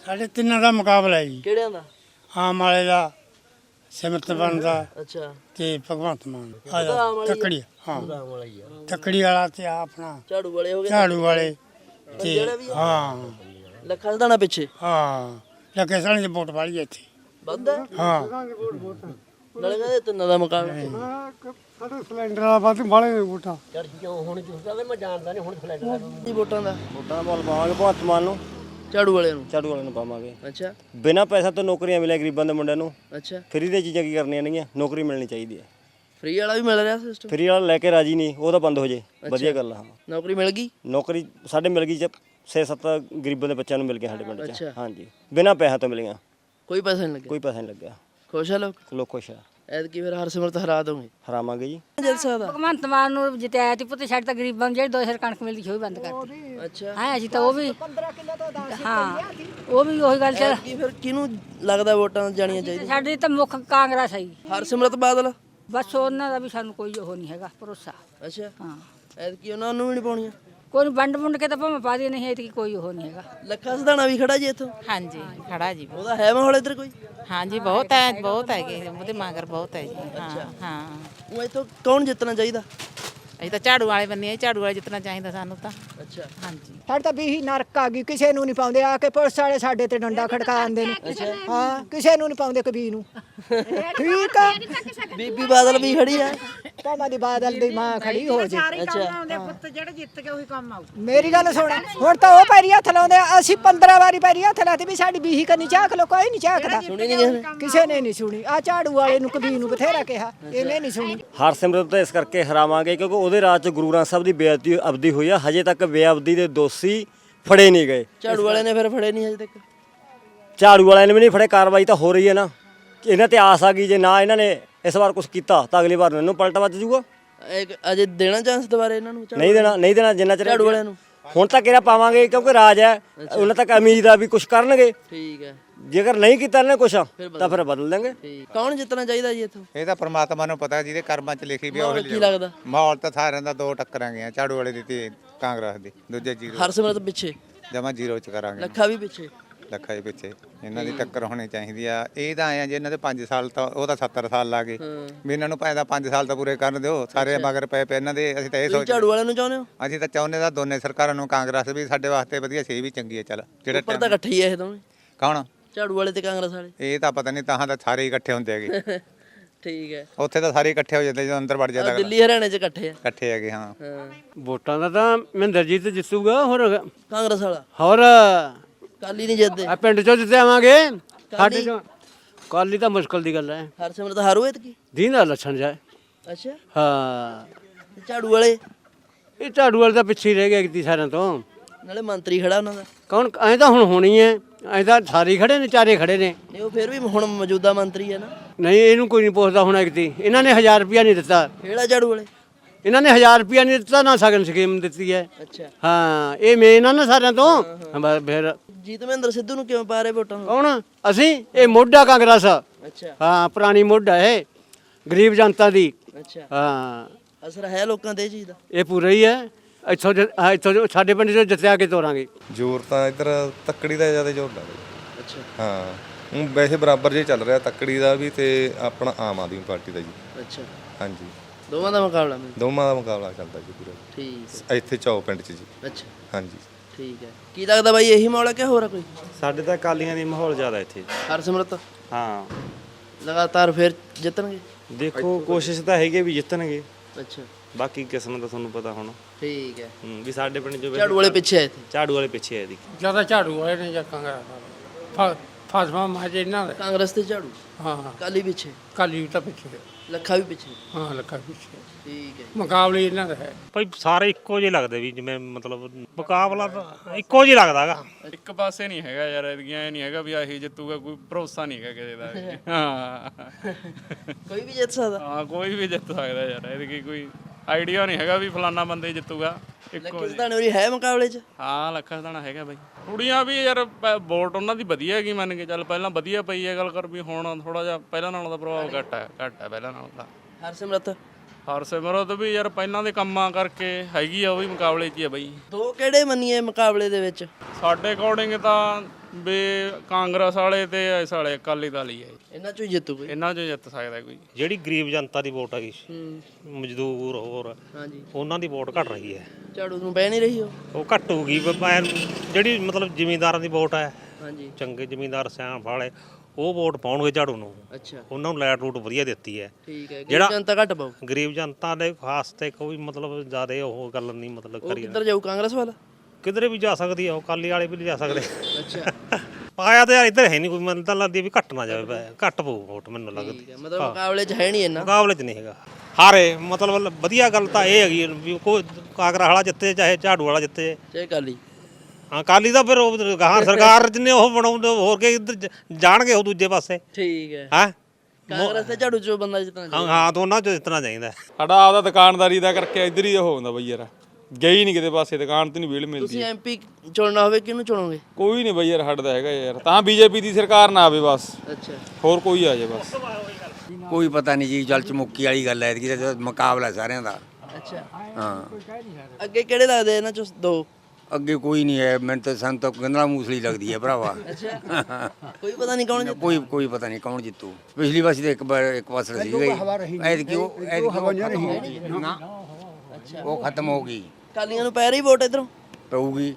ਸਾਡੇ ਤਿੰਨਾਂ ਦਾ ਮੁਕਾਬਲਾ ਹੈ ਜੀ। ਕਿਹੜਿਆਂ ਦਾ? ਆਮ ਵਾਲੇ ਦਾ ਸਿਮਰਤ ਬਣਦਾ ਅੱਛਾ। ਤੇ ਭਗਵੰਤ ਮਾਨ। ਆ ਤੱਕੜੀ। ਹਾਂ। ਤੱਕੜੀ ਵਾਲਾ ਤੇ ਆਪਣਾ ਝਾੜੂ ਵਾਲੇ ਹੋ ਗਏ ਝਾੜੂ ਵਾਲੇ ਤੇ ਹਾਂ। ਲੱਖਾ ਸਦਾਣਾ ਪਿੱਛੇ? ਹਾਂ। ਲੱਗੇ ਸਾਲੇ ਦੀ ਵੋਟ ਵਾਲੀ ਇੱਥੇ। ਵੱਧ ਹੈ? ਹਾਂ। ਨਾਲੇ ਕਹਿੰਦੇ ਤਿੰਨਾਂ ਦਾ ਮੁਕਾਬਲਾ। ਸਾਡੇ ਸਿਲੰਡਰ ਵਾਲਾ ਵੱਧ ਵਾਲੇ ਨੇ। ਵੋਟਾਂ ਦੀ? ਵੋਟਾਂ ਦਾ ਵੋਟਾਂ ਪਾਲ ਪਾਵਾਂਗੇ ਭਗਵੰਤ ਮਾਨ ਨੂੰ। ਝਾੜੂ ਵਾਲੇ ਨੂੰ। ਝਾੜੂ ਵਾਲਿਆਂ ਨੂੰ ਪਾਵਾਂਗੇ। ਅੱਛਾ। ਬਿਨਾਂ ਪੈਸਾ ਤੋਂ ਨੌਕਰੀਆਂ ਮਿਲੇ ਗਰੀਬਾਂ ਦੇ ਮੁੰਡਿਆਂ ਨੂੰ। ਅੱਛਾ। ਫਰੀ ਦੀਆਂ ਚੀਜ਼ਾਂ ਕੀ ਕਰਨੀਆਂ ਨੇਗੀਆਂ? ਨੌਕਰੀ ਮਿਲਣੀ ਚਾਹੀਦੀ ਹੈ। ਫ੍ਰੀ ਵਾਲਾ ਵੀ ਮਿਲ ਰਿਹਾ ਸਿਸਟਮ ਫਰੀ ਵਾਲਾ ਲੈ ਕੇ ਰਾਜੀ ਨਹੀਂ ਉਹ ਤਾਂ ਬੰਦ ਹੋ ਜੇ। ਵਧੀਆ ਗੱਲ ਆ ਹਾਂ। ਨੌਕਰੀ ਮਿਲ ਗਈ? ਨੌਕਰੀ ਸਾਡੇ ਮਿਲ ਗਈ ਚ 6-7 ਗਰੀਬਾਂ ਦੇ ਬੱਚਿਆਂ ਨੂੰ ਮਿਲ ਗਿਆ ਸਾਡੇ ਪਿੰਡ ਚ। ਹਾਂਜੀ। ਬਿਨਾਂ ਪੈਸਾ ਤੋਂ ਮਿਲੀਆਂ। ਕੋਈ ਪੈਸਾ ਨਹੀਂ ਲੱਗਿਆ? ਕੋਈ ਪੈਸਾ ਨਹੀਂ ਲੱਗਿਆ। ਖੁਸ਼ ਆ ਲੋਕ? ਲੋਕ ਖੁਸ਼ ਆ। ਐਤਕੀ ਫਿਰ ਹਰਸਿਮਰਤ ਹਰਾ ਦੋਗੇ ਹਰਾਵਾਂਗੇ ਜੀ। ਜਲਸਾ ਦਾ ਭਗਵੰਤ ਮਾਨ ਨੂੰ ਜਿਤਾਇਆ ਤੇ ਪੁੱਤ ਛੱਡ ਤਾਂ ਗਰੀਬਾਂ ਨੂੰ ਜਿਹੜੀ ਦੋ ਸਿਰ ਕਣਕ ਮਿਲਦੀ ਸੀ ਉਹ ਵੀ ਬੰਦ ਕਰਤੀ ਅੱਛਾ। ਹਾਂ ਅਸੀਂ ਤਾਂ ਉਹ ਵੀ ਹਾਂ ਉਹ ਵੀ ਉਹੀ ਗੱਲ ਚੱਲ ਐਤਕੀ ਫਿਰ ਕਿਹਨੂੰ ਲੱਗਦਾ ਵੋਟਾਂ ਜਾਣੀਆਂ ਚਾਹੀਦੀਆਂ? ਸਾਡੀ ਤਾਂ ਮੁੱਖ ਕਾਂਗਰਸ ਹੈ। ਹਰਸਿਮਰਤ ਬਾਦਲ? ਬਸ ਉਹਨਾਂ ਦਾ ਵੀ ਸਾਨੂੰ ਕੋਈ ਉਹ ਨਹੀਂ ਹੈਗਾ ਭਰੋਸਾ। ਅੱਛਾ। ਹਾਂ। ਐਤਕੀ ਉਹਨਾਂ ਨੂੰ ਵੀ ਨਹੀਂ ਪਾਉਣੀਆਂ? ਕੋਈ ਵੰਡ ਵੁੰਡ ਕੇ ਤਾਂ ਭਾਵੇਂ ਪਾ ਦੇ ਨਹੀਂ ਹੈ ਕੋਈ ਉਹ ਨਹੀਂ ਹੈਗਾ। ਲੱਖਾ ਸਦਾਣਾ ਵੀ ਖੜਾ ਜੀ ਇੱਥੋਂ? ਹਾਂਜੀ ਖੜਾ ਜੀ ਉਹਦਾ ਹੈ ਮਾਹੌਲ ਇੱਧਰ ਕੋਈ? ਹਾਂਜੀ ਬਹੁਤ ਹੈ ਬਹੁਤ ਹੈਗੇ ਉਹਦੇ ਮਗਰ ਬਹੁਤ ਹੈ ਜੀ। ਹਾਂ ਹਾਂ। ਉਹ ਇੱਥੋਂ ਕੌਣ ਜਿੱਤਣਾ ਚਾਹੀਦਾ? ਅਸੀਂ ਤਾਂ ਝਾੜੂ ਵਾਲੇ ਬੰਦੇ ਆ ਝਾੜੂ ਵਾਲੇ ਜਿੱਤਣਾ ਚਾਹੀਦਾ ਸਾਨੂੰ ਤਾਂ। ਅੱਛਾ। ਹਾਂਜੀ। ਸਾਡੇ ਤਾਂ ਵੀ ਨਰਕ ਆ ਗਈ ਕਿਸੇ ਨੂੰ ਨਹੀਂ ਪਾਉਂਦੇ ਆ ਕੇ ਪੁਲਿਸ ਵਾਲੇ ਸਾਡੇ ਤੇ ਡੰਡਾ ਖੜਕਾ ਆਂਦੇ ਨੇ। ਹਾਂ ਕਿਸੇ ਨੂੰ ਨਹੀਂ ਪਾਉਂਦੇ ਕਬੀ ਨੂੰ। ਠੀਕ ਆ? ਬੀਬੀ ਬਾਦਲ ਵੀ ਖੜੀ ਆ। ਭਾਵੇਂ ਦੀ ਬਾਦਲ ਦੀ ਮਾਂ ਖੜੀ ਹੋ ਜੇ। ਅੱਛਾ। ਪੁੱਤ ਜਿਹੜੇ ਜਿੱਤ ਕੇ ਉਹੀ ਕੰਮ ਆਉ ਮੇਰੀ ਗੱਲ ਸੁਣ ਹੁਣ ਤਾਂ ਉਹ ਪੈਰੀ ਹੱਥ ਲਾਉਂਦੇ ਆ। ਅਸੀਂ 15 ਵਾਰੀ ਪੈਰੀ ਹੱਥ ਲਾਤੇ ਵੀ ਸਾਡੀ ਬੀਹੀ ਕਰਨੀ ਚਾਖ ਲੋ ਕੋਈ ਨਹੀਂ ਨਹੀਂ ਕਿਸੇ ਨੇ ਕਿਸੇ ਨੇ ਨਹੀਂ ਸੁਣੀ। ਆ ਝਾੜੂ ਵਾਲੇ ਨੂੰ ਕਬੀ ਨੂੰ ਬਥੇਰਾ ਕਿਹਾ। ਇਹਨੇ ਨਹੀਂ ਸੁਣੀ। ਹਰਸਿਮਰਤ ਤਾਂ ਇਸ ਕਰਕੇ ਹਰਾਵਾਂਗੇ ਕਿਉਂਕਿ ਉਹਦੇ ਰਾਜ ਚ ਗੁਰੂ ਗ੍ਰੰਥ ਸਾਹਿਬ ਦੀ ਬੇਅਦਬੀ ਅਬਦੀ ਹੋਈ ਆ ਹਜੇ ਤੱਕ ਬੇਅਬਦੀ ਦੇ ਦੋਸ਼ੀ ਫੜੇ ਨਹੀਂ ਗਏ। ਝਾੜੂ ਵਾਲੇ ਨੇ ਫਿਰ ਫੜੇ ਨਹੀਂ ਅਜੇ ਤੱਕ? ਝਾੜੂ ਵਾਲਿਆਂ ਨੇ ਵੀ ਨਹੀਂ ਫੜੇ ਕਾਰਵਾਈ ਤਾਂ ਹੋ ਰਹੀ ਹੈ ਨਾ। ਇਹਨਾਂ ਤੇ ਆਸ ਆ ਗਈ ਜੇ ਨਾ ਇਹਨਾਂ ਨੇ ਇਸ ਵਾਰ ਕੁਝ ਕੀਤਾ ਤਾਂ ਅਗਲੀ ਵਾਰ ਮੈਨੂੰ ਪਲਟਾ ਵੱਜ ਇੱਕ ਅਜੇ ਦੇਣਾ ਚਾਂਸ ਦੁਬਾਰੇ ਇਹਨਾਂ ਨੂੰ ਝਾੜੂ ਨਹੀਂ ਦੇਣਾ ਨਹੀਂ ਦੇਣਾ ਜਿੰਨਾ ਚਿਰ ਝਾੜੂ ਵਾਲਿਆਂ ਨੂੰ? ਹੁਣ ਤੱਕ ਇਹਦਾ ਪਾਵਾਂਗੇ ਕਿਉਂਕਿ ਰਾਜ ਹੈ ਉਹਨਾਂ ਤੱਕ ਉਮੀਦ ਆ ਵੀ ਕੁਝ ਕਰਨਗੇ। ਠੀਕ ਹੈ। ਜੇਕਰ ਨਹੀਂ ਕੀਤਾ ਇਹਨੇ ਕੁਝ ਤਾਂ ਫਿਰ ਬਦਲ ਦੇਣਗੇ ਠੀਕ। ਕੌਣ ਜਿੱਤਣਾ ਚਾਹੀਦਾ ਜੀ ਇੱਥੋਂ? ਇਹ ਤਾਂ ਪ੍ਰਮਾਤਮਾ ਨੂੰ ਪਤਾ ਜਿਹਦੇ ਕਰਮਾਂ 'ਚ ਲਿਖੀ ਵੀ ਮਾਹੌਲ ਕੀ ਲੱਗਦਾ? ਮਾਹੌਲ ਤਾਂ ਸਾਰਿਆਂ ਦਾ ਦੋ ਟੱਕਰਾਂ ਗਈਆਂ ਝਾੜੂ ਵਾਲੇ ਦੀ ਤੇ ਕਾਂਗਰਸ ਦੀ ਦੂਜੇ ਜੀਰੋ। ਹਰਸਿਮਰਤ ਪਿੱਛੇ। ਜਮਾ ਜ਼ੀਰੋ ਚ ਕਰਾਂਗੇ। ਲੱਖਾ ਵੀ ਪਿੱਛੇ। ਲੱਖਾਂ ਦੇ ਪਿੱਛੇ ਇਹਨਾਂ ਦੀ ਟੱਕਰ ਹੋਣੀ ਚਾਹੀਦੀ ਆ। ਇਹ ਤਾਂ ਆਏ ਆ ਜੇ ਇਹਨਾਂ ਦੇ 5 ਸਾਲ ਤਾਂ ਉਹ ਤਾਂ 70 ਸਾਲ ਲਾ ਗਏ। ਵੀ ਇਹਨਾਂ ਨੂੰ ਭਾਵੇਂ 5 ਸਾਲ ਤਾਂ ਪੂਰੇ ਕਰਨ ਦਿਓ ਸਾਰੇ ਮਗਰ ਪਏ ਪਏ ਇਹਨਾਂ ਦੇ ਅਸੀਂ ਤਾਂ ਇਹ ਤੁਸੀਂ ਸੋਚ ਝਾੜੂ ਵਾਲਿਆਂ ਨੂੰ ਚਾਹੁੰਦੇ ਹੋ? ਅਸੀਂ ਤਾਂ ਚਾਹੁੰਦੇ ਦਾ ਦੋਨੇ ਸਰਕਾਰਾਂ ਨੂੰ ਕਾਂਗਰਸ ਵੀ ਸਾਡੇ ਵਾਸਤੇ ਵਧੀਆ ਸੀ ਵੀ ਚੰਗੀ ਹੈ ਚੱਲ। ਜਿਹੜਾ ਉੱਪਰ ਤਾਂ ਇਕੱਠੇ ਹੀ ਆ ਇਹ ਦੋਵੇਂ। ਕੌਣ? ਝਾੜੂ ਵਾਲੇ ਤੇ ਕਾਂਗਰਸ ਵਾਲੇ। ਇਹ ਤਾਂ ਪਤਾ ਨਹੀਂ ਤਾਂ ਤਾਂ ਸਾਰੇ ਇਕੱਠੇ ਹੁੰਦੇ ਹੈਗੇ। ਠੀਕ ਹੈ। ਉੱਥੇ ਤਾਂ ਸਾਰੇ ਇਕੱਠੇ ਹੋ ਜਾਂਦੇ ਜਦੋਂ ਅੰਦਰ ਵੜ ਜਾਂਦਾ ਆਹ ਦਿੱਲੀ ਹਰਿਆਣੇ 'ਚ ਇਕੱਠੇ ਆ। ਇਕੱਠੇ ਹੈਗੇ ਹਾਂ। ਹਾਂ। ਵੋਟਾਂ ਦਾ ਤਾਂ ਮਹਿੰਦਰਜੀਤ ਜਿੱਤੂਗਾ ਹੋਰ ਕਾਂਗਰਸ ਵਾਲਾ। ਹੋਰ ਕਾਲੀ ਨਹੀਂ ਜਿੱਤਦੇ। ਆ ਪਿੰਡ ਚੋਂ ਜਿੱਤੇ ਆਵਾਂਗੇ ਸਾਡੇ ਕਾਲੀ ਤਾਂ ਮੁਸ਼ਕਲ ਦੀ ਗੱਲ ਹੈ। ਹਰਸਿਮਰਤ ਹਾਰੂ ਐਤਕੀ? ਦੀਨ ਦਾ ਲੱਛਣ ਜਾਏ ਅੱਛਾ। ਹਾਂ। ਤੇ ਝਾੜੂ ਵਾਲੇ? ਇਹ ਝਾੜੂ ਵਾਲੇ ਤਾਂ ਪਿੱਛੇ ਹੀ ਰਹਿ ਗਿਆ ਕਿਤੇ ਸਾਰਿਆਂ ਤੋਂ। ਨਾਲੇ ਮੰਤਰੀ ਖੜਾ ਉਹਨਾਂ ਦਾ। ਕੌਣ ਐਂ ਤਾਂ ਹੁਣ ਹੋਣੀ ਹੈ ਐਂ ਤਾਂ ਸਾਰੇ ਖੜੇ ਨੇ ਚਾਰੇ ਖੜੇ ਨੇ। ਨਹੀਂ ਉਹ ਫਿਰ ਵੀ ਹੁਣ ਮੌਜੂਦਾ ਮੰਤਰੀ ਹੈ ਨਾ। ਨਹੀਂ ਇਹਨੂੰ ਕੋਈ ਨਹੀਂ ਪੁੱਛਦਾ ਹੁਣ ਕਿਤੇ ਇਹਨਾਂ ਨੇ 1000 ਰੁਪਿਆ ਨਹੀਂ ਦਿੱਤਾ। ਕਿਹੜਾ ਝਾੜੂ ਵਾਲੇ? ਇਹਨਾਂ ਨੇ 1000 ਰੁਪਿਆ ਨਹੀਂ ਦਿੱਤਾ ਨਾ ਸਗਨ ਸਕੀਮ ਦਿੱਤੀ ਹੈ ਅੱਛਾ। ਹਾਂ ਇਹ ਮੇਨ ਆ ਨਾ ਸਾਰਿਆਂ ਤੋਂ। ਬਸ ਫਿਰ ਜੀਤਮਿੰਦਰ ਸਿੱਧੂ ਨੂੰ ਕਿਉਂ ਪਾ ਰਹੇ ਵੋਟਾਂ ਕੌਣ? ਅਸੀਂ? ਇਹ ਮੋਢਾ ਕਾਂਗਰਸ। ਅੱਛਾ। ਹਾਂ ਪੁਰਾਣੀ ਮੋਢਾ ਹੈ ਗਰੀਬ ਜਨਤਾ ਦੀ। ਅੱਛਾ। ਹਾਂ। ਅਸਰ ਹੈ ਲੋਕਾਂ ਤੇ ਇਹ ਚੀਜ਼ ਦਾ? ਇਹ ਪੂਰਾ ਹੀ ਹੈ ਇੱਥੋਂ ਜ- ਹਾਂ, ਇੱਥੋਂ ਜੋ ਸਾਡੇ ਪਿੰਡ ਚੋਂ ਜਿੱਤਿਆ ਕੇ ਤੋਰਾਂਗੇ। ਜ਼ੋਰ ਤਾਂ ਇੱਧਰ ਤੱਕੜੀ ਦਾ ਜ਼ਿਆਦਾ ਜ਼ੋਰ ਲੱਗਦਾ। ਅੱਛਾ। ਹਾਂ। ਹੁਣ ਵੈਸੇ ਬਰਾਬਰ ਜੇ ਚੱਲ ਰਿਹਾ ਤੱਕੜੀ ਦਾ ਵੀ ਤੇ ਆਪਣਾ ਆਮ ਆਦਮੀ ਪਾਰਟੀ ਦਾ ਜੀ। ਅੱਛਾ। ਹਾਂਜੀ। ਦੋਵਾਂ ਦਾ ਮੁਕਾਬਲਾ ਮੈਂ ਦੋਵਾਂ ਦਾ ਮੁਕਾਬਲਾ ਚੱਲਦਾ ਜੀ ਪੂਰਾ। ਠੀਕ ਇੱਥੇ ਚੌ ਪਿੰਡ 'ਚ ਜੀ। ਹੈ ਅੱਛਾ। ਹਾਂਜੀ। ਠੀਕ ਹੈ। ਕੀ ਲੱਗਦਾ ਬਾਈ ਇਹੀ ਮਾਹੌਲ ਹੈ ਕਿ ਹੋਰ ਹੈ ਕੋਈ? ਸਾਡੇ ਤਾਂ ਕਾਲੀਆਂ ਦੀ ਮਾਹੌਲ ਜ਼ਿਆਦਾ ਇੱਥੇ। ਹਰਸਿਮਰਤ? ਹਾਂ। ਲਗਾਤਾਰ ਫਿਰ ਜਿੱਤਣਗੇ? ਦੇਖੋ ਕੋਸ਼ਿਸ਼ ਤਾਂ ਹੈਗੀ ਵੀ ਜਿੱਤਣਗੇ। ਅੱਛਾ। ਬਾਕੀ ਕਿਸਮਤ ਦਾ ਤੁਹਾਨੂੰ ਪਤਾ ਹੁਣ। ਠੀਕ ਹੈ। ਹੂੰ, ਵੀ ਸਾਡੇ ਪਿੰਡ ਜੋ ਝਾੜੂ ਵਾਲੇ ਪਿੱਛੇ ਆ ਇੱਥੇ? ਝਾੜੂ ਵਾਲੇ ਪਿੱਛੇ ਹੈ ਇਹਦੀ। ਜ਼ਿਆਦਾ ਝਾੜੂ ਵਾਲੇ ਨੇ ਜਾਂ ਕਾਂਗਰਸ ਵਾਲੇ। ਫਾਸਮਾ ਮਾਜੇ ਇਹਨਾਂ ਦੇ। ਕਾਂਗਰਸ ਤੇ ਝਾੜੂ? ਹਾਂ। ਕਾਲੀ ਪਿੱਛੇ? ਕਾਲੀ ਤਾਂ ਪਿੱਛੇ। ਲੱਖਾ ਵੀ ਪਿੱਛੇ? ਹਾਂ ਲੱਗਾ ਪਿੱਛੇ। ਠੀਕ ਹੈ। ਮੁਕਾਬਲੇ ਇਹਨਾਂ ਦਾ ਹੈ। ਭਾਈ ਸਾਰੇ ਇੱਕੋ ਜਿਹੇ ਲੱਗਦੇ ਵੀ ਜਿਵੇਂ ਮਤਲਬ ਮੁਕਾਬਲਾ ਤਾਂ ਇੱਕੋ ਜਿਹਾ ਲੱਗਦਾਗਾ ਇੱਕ ਪਾਸੇ ਨਹੀਂ ਹੈਗਾ ਯਾਰ ਇਹਦੀਆਂ ਇਹ ਨਹੀਂ ਹੈਗਾ ਵੀ ਆਹੀ ਜਿੱਤੂਗਾ ਕੋਈ ਭਰੋਸਾ ਨਹੀਂ ਹੈਗਾ ਕਿਸੇ ਦਾ ਵੀ। ਹਾਂ ਕੋਈ ਵੀ ਜਿੱਤ ਸਕਦਾ। ਹਾਂ ਕੋਈ ਵੀ ਜਿੱਤ ਸਕਦਾ ਯਾਰ ਇਹਦੀ ਕੋਈ ਆਈਡੀਆ ਨਹੀਂ ਹੈਗਾ ਵੀ ਫਲਾਨਾ ਬੰਦੇ ਜਿੱਤੂਗਾ। ਇੱਕੋ ਲੱਖੇ ਸਦਾਣੇ ਉਰੀ ਹੈ ਮੁਕਾਬਲੇ 'ਚ? ਹਾਂ ਲੱਖਾ ਦਾਣਾ ਹੈਗਾ ਬਾਈ। ਕੁੜੀਆਂ ਵੀ ਯਾਰ ਵੋਟ ਉਹਨਾਂ ਦੀ ਵਧੀਆ ਹੈਗੀ ਮੰਨ ਕੇ ਚੱਲ ਪਹਿਲਾਂ ਵਧੀਆ ਪਈ ਹੈ ਗੱਲ ਕਰ ਵੀ ਹੁਣ ਥੋੜਾ ਜਿਹਾ ਪਹਿਲਾਂ ਨਾਲੋਂ ਦਾ ਪ੍ਰਭਾਵ ਘੱਟ ਹੈ ਘੱਟ ਹੈ ਪਹਿਲਾਂ ਨਾਲੋਂ ਦਾ ਹਰਸਿਮਰਤ? ਹਰਸਿਮਰਤ ਵੀ ਯਾਰ ਪਹਿਲਾਂ ਦੇ ਕੰਮਾਂ ਕਰਕੇ ਹੈਗੀ ਆ ਉਹ ਵੀ ਮੁਕਾਬਲੇ 'ਚ ਹੀ ਆ ਬਾਈ। ਦੋ ਕਿਹੜੇ ਮੰਨੀਏ ਮੁਕਾਬਲੇ ਦੇ ਵਿੱਚ? ਸਾਡੇ ਅਕੋਰਡਿੰਗ ਤਾਂ ਵੀ ਕਾਂਗਰਸ ਵਾਲੇ ਤੇ ਇਸ ਵਾਲੇ ਅਕਾਲੀ ਦਲ ਹੀ ਹੈ ਇਹਨਾਂ 'ਚੋਂ ਹੀ ਜਿੱਤੂ ਕੋਈ? ਇਹਨਾਂ 'ਚੋਂ ਜਿੱਤ ਸਕਦਾ ਕੋਈ। ਜਿਹੜੀ ਗਰੀਬ ਜਨਤਾ ਦੀ ਵੋਟ ਹੈਗੀ ਹੂੰ। ਮਜ਼ਦੂਰ ਹੋਰ ਹਾਂਜੀ। ਉਹਨਾਂ ਦੀ ਵੋਟ ਘਟ ਰਹੀ ਹੈ। ਝਾੜੂ ਨੂੰ ਪੈ ਨਹੀਂ ਰਹੀ ਉਹ? ਉਹ ਘੱਟ ਹੋਊਗੀ ਬ- ਜਿਹੜੀ ਮਤਲਬ ਜ਼ਿਮੀਂਦਾਰਾਂ ਦੀ ਵੋਟ ਹੈ ਹਾਂਜੀ। ਚੰਗੇ ਜ਼ਿਮੀਂਦਾਰ ਸਿਆਣ ਵਾਲੇ ਉਹ ਵੋਟ ਪਾਉਣਗੇ ਝਾੜੂ ਨੂੰ। ਅੱਛਾ। ਉਹਨਾਂ ਨੂੰ ਲੈਟ ਰੂਟ ਵਧੀਆ ਦਿੱਤੀ ਹੈ। ਠੀਕ ਹੈ ਜਿਹੜਾ- ਗਰੀਬ ਜਨਤਾ ਘੱਟ ਪਾਉ ਗਰੀਬ ਜਨਤਾ ਦੇ ਖਾਸ ਤੇ ਕੋਈ ਮਤਲਬ ਜ਼ਿਆਦਾ ਉਹ ਗੱਲ ਨਹੀਂ ਮਤਲਬ ਉਹ ਕਰੀ ਕਿੱਧਰ ਜਾਊ ਕਾਂਗਰਸ ਵਾਲਾ? ਕਿਧਰੇ ਵੀ ਜਾ ਸਕਦੀ ਹੈ ਉਹ ਕਾਲੀ ਵਾਲੇ ਵੀ ਨਹੀਂ ਜਾ ਸਕਦੇ। ਅੱਛਾ। ਪਾਇਆ ਤੇ ਯਾਰ ਇੱਧਰ ਹੈ ਨਹੀਂ ਕੋਈ ਮੈਨੂੰ ਤਾਂ ਲੱਗਦੀ ਵੀ ਘੱਟ ਨਾ ਜਾਵੇ ਵੈ- ਘੱਟ ਪਊ ਵੋਟ ਮੈਨੂੰ ਲੱਗਦੀ। ਠੀਕ ਹੈ ਮਤਲਬ ਮੁਕਾਬਲੇ 'ਚ ਹੈ ਨਹੀਂ ਇੰਨਾ। ਮੁਕਾਬਲੇ 'ਚ ਨਹੀਂ ਹੈਗਾ। ਹਾਰੇ ਮਤਲਬ ਵਧੀਆ ਗੱਲ ਤਾਂ ਇਹ ਹੈਗੀ ਵੀ ਕੋਈ ਕਾਂਗਰਸ ਵਾਲਾ ਜਿੱਤੇ ਚਾਹੇ ਝਾੜੂ ਵਾਲਾ ਜਿੱਤੇ। ਚਾਹੇ ਕਾਲੀ ਹਾਂ ਕਾਲੀ ਦਾ ਫਿਰ ਉਹ ਗਾਹਾਂ ਸਰਕਾਰ ਜਿੰਨੇ ਉਹ ਬਣਾਉਂਦੇ ਹੋਰ ਕੇ ਇੱਧਰ ਜ- ਜਾਣਗੇ ਉਹ ਦੂਜੇ ਪਾਸੇ। ਠੀਕ ਹੈ। ਹਾਂ? ਕਾਂਗਰਸ ਤੇ ਝਾੜੂ 'ਚੋਂ ਬੰਦਾ ਜਿੱਤਣਾ ਹਾਂ ਹਾਂ ਦੋਨਾਂ ਚੋਂ ਜਿੱਤਣਾ ਚਾਹੀਦਾ। ਹੈ। ਸਾਡਾ ਆਪਦਾ ਦੁਕਾਨਦਾਰੀ ਦਾ ਕਰਕੇ ਇੱਧਰ ਹੀ ਹੋ ਜਾਂਦਾ ਬਈ ਯਾਰ। ਗਈ ਨਹੀਂ ਕਿਤੇ ਪਾਸੇ ਦੁਕਾਨ ਤੇ ਨਹੀਂ ਵੇਲ ਮਿਲਦੀ। ਤੁਸੀਂ ਐਮਪੀ ਚੁਣਨਾ ਹੋਵੇ ਕਿਹਨੂੰ ਚੁਣੋਗੇ? ਕੋਈ ਨਹੀਂ ਬਈ ਯਾਰ ਹਟਦਾ ਹੈਗਾ ਯਾਰ। ਤਾਂ ਬੀਜੇਪੀ ਦੀ ਸਰਕਾਰ ਨਾ ਆਵੇ ਬਸ। ਅੱਛਾ। ਹੋਰ ਕੋਈ ਆ ਜਾਏ ਬਸ। ਕੋਈ ਪਤਾ ਨਹੀਂ ਜੀ ਜਲ ਚਮੁੱਕੀ ਵਾਲੀ ਗੱਲ ਹੈ ਕਿ ਮੁਕਾਬਲਾ ਸਾਰਿਆਂ ਦਾ। ਅੱਛਾ। ਹਾਂ। ਅੱਗੇ ਕਿਹੜੇ ਲੱਗਦੇ ਇਹਨਾਂ 'ਚੋਂ ਦੋ? ਅੱਗੇ ਕੋਈ ਨਹੀਂ ਹੈ ਮੈਨੂੰ ਤਾਂ ਸਾਨੂੰ ਤਾਂ ਗੰਦਲਾ ਮੂਸਲੀ ਲੱਗਦੀ ਹੈ ਭਰਾਵਾ। ਅੱਛਾ। ਕੋਈ ਪਤਾ ਨਹੀਂ ਕੌਣ ਜਿੱਤੂ। ਕੋਈ ਕੋਈ ਪਤਾ ਨਹੀਂ ਕੌਣ ਜਿੱਤੂ। ਪਿਛਲੀ ਵਾਰ ਤਾਂ ਇੱਕ ਵਾਰ ਇੱਕ ਵਾਰ ਸੀ। ਗਈ ਉਹ ਖਤਮ ਹੋ ਗਈ। ਨਾ ਉਹ ਖਤਮ ਹੋ ਗਈ। ਕਾਲੀਆਂ ਨੂੰ ਪੈ ਰਹੀ ਵੋਟ ਇਧਰੋਂ? ਪਊਗੀ।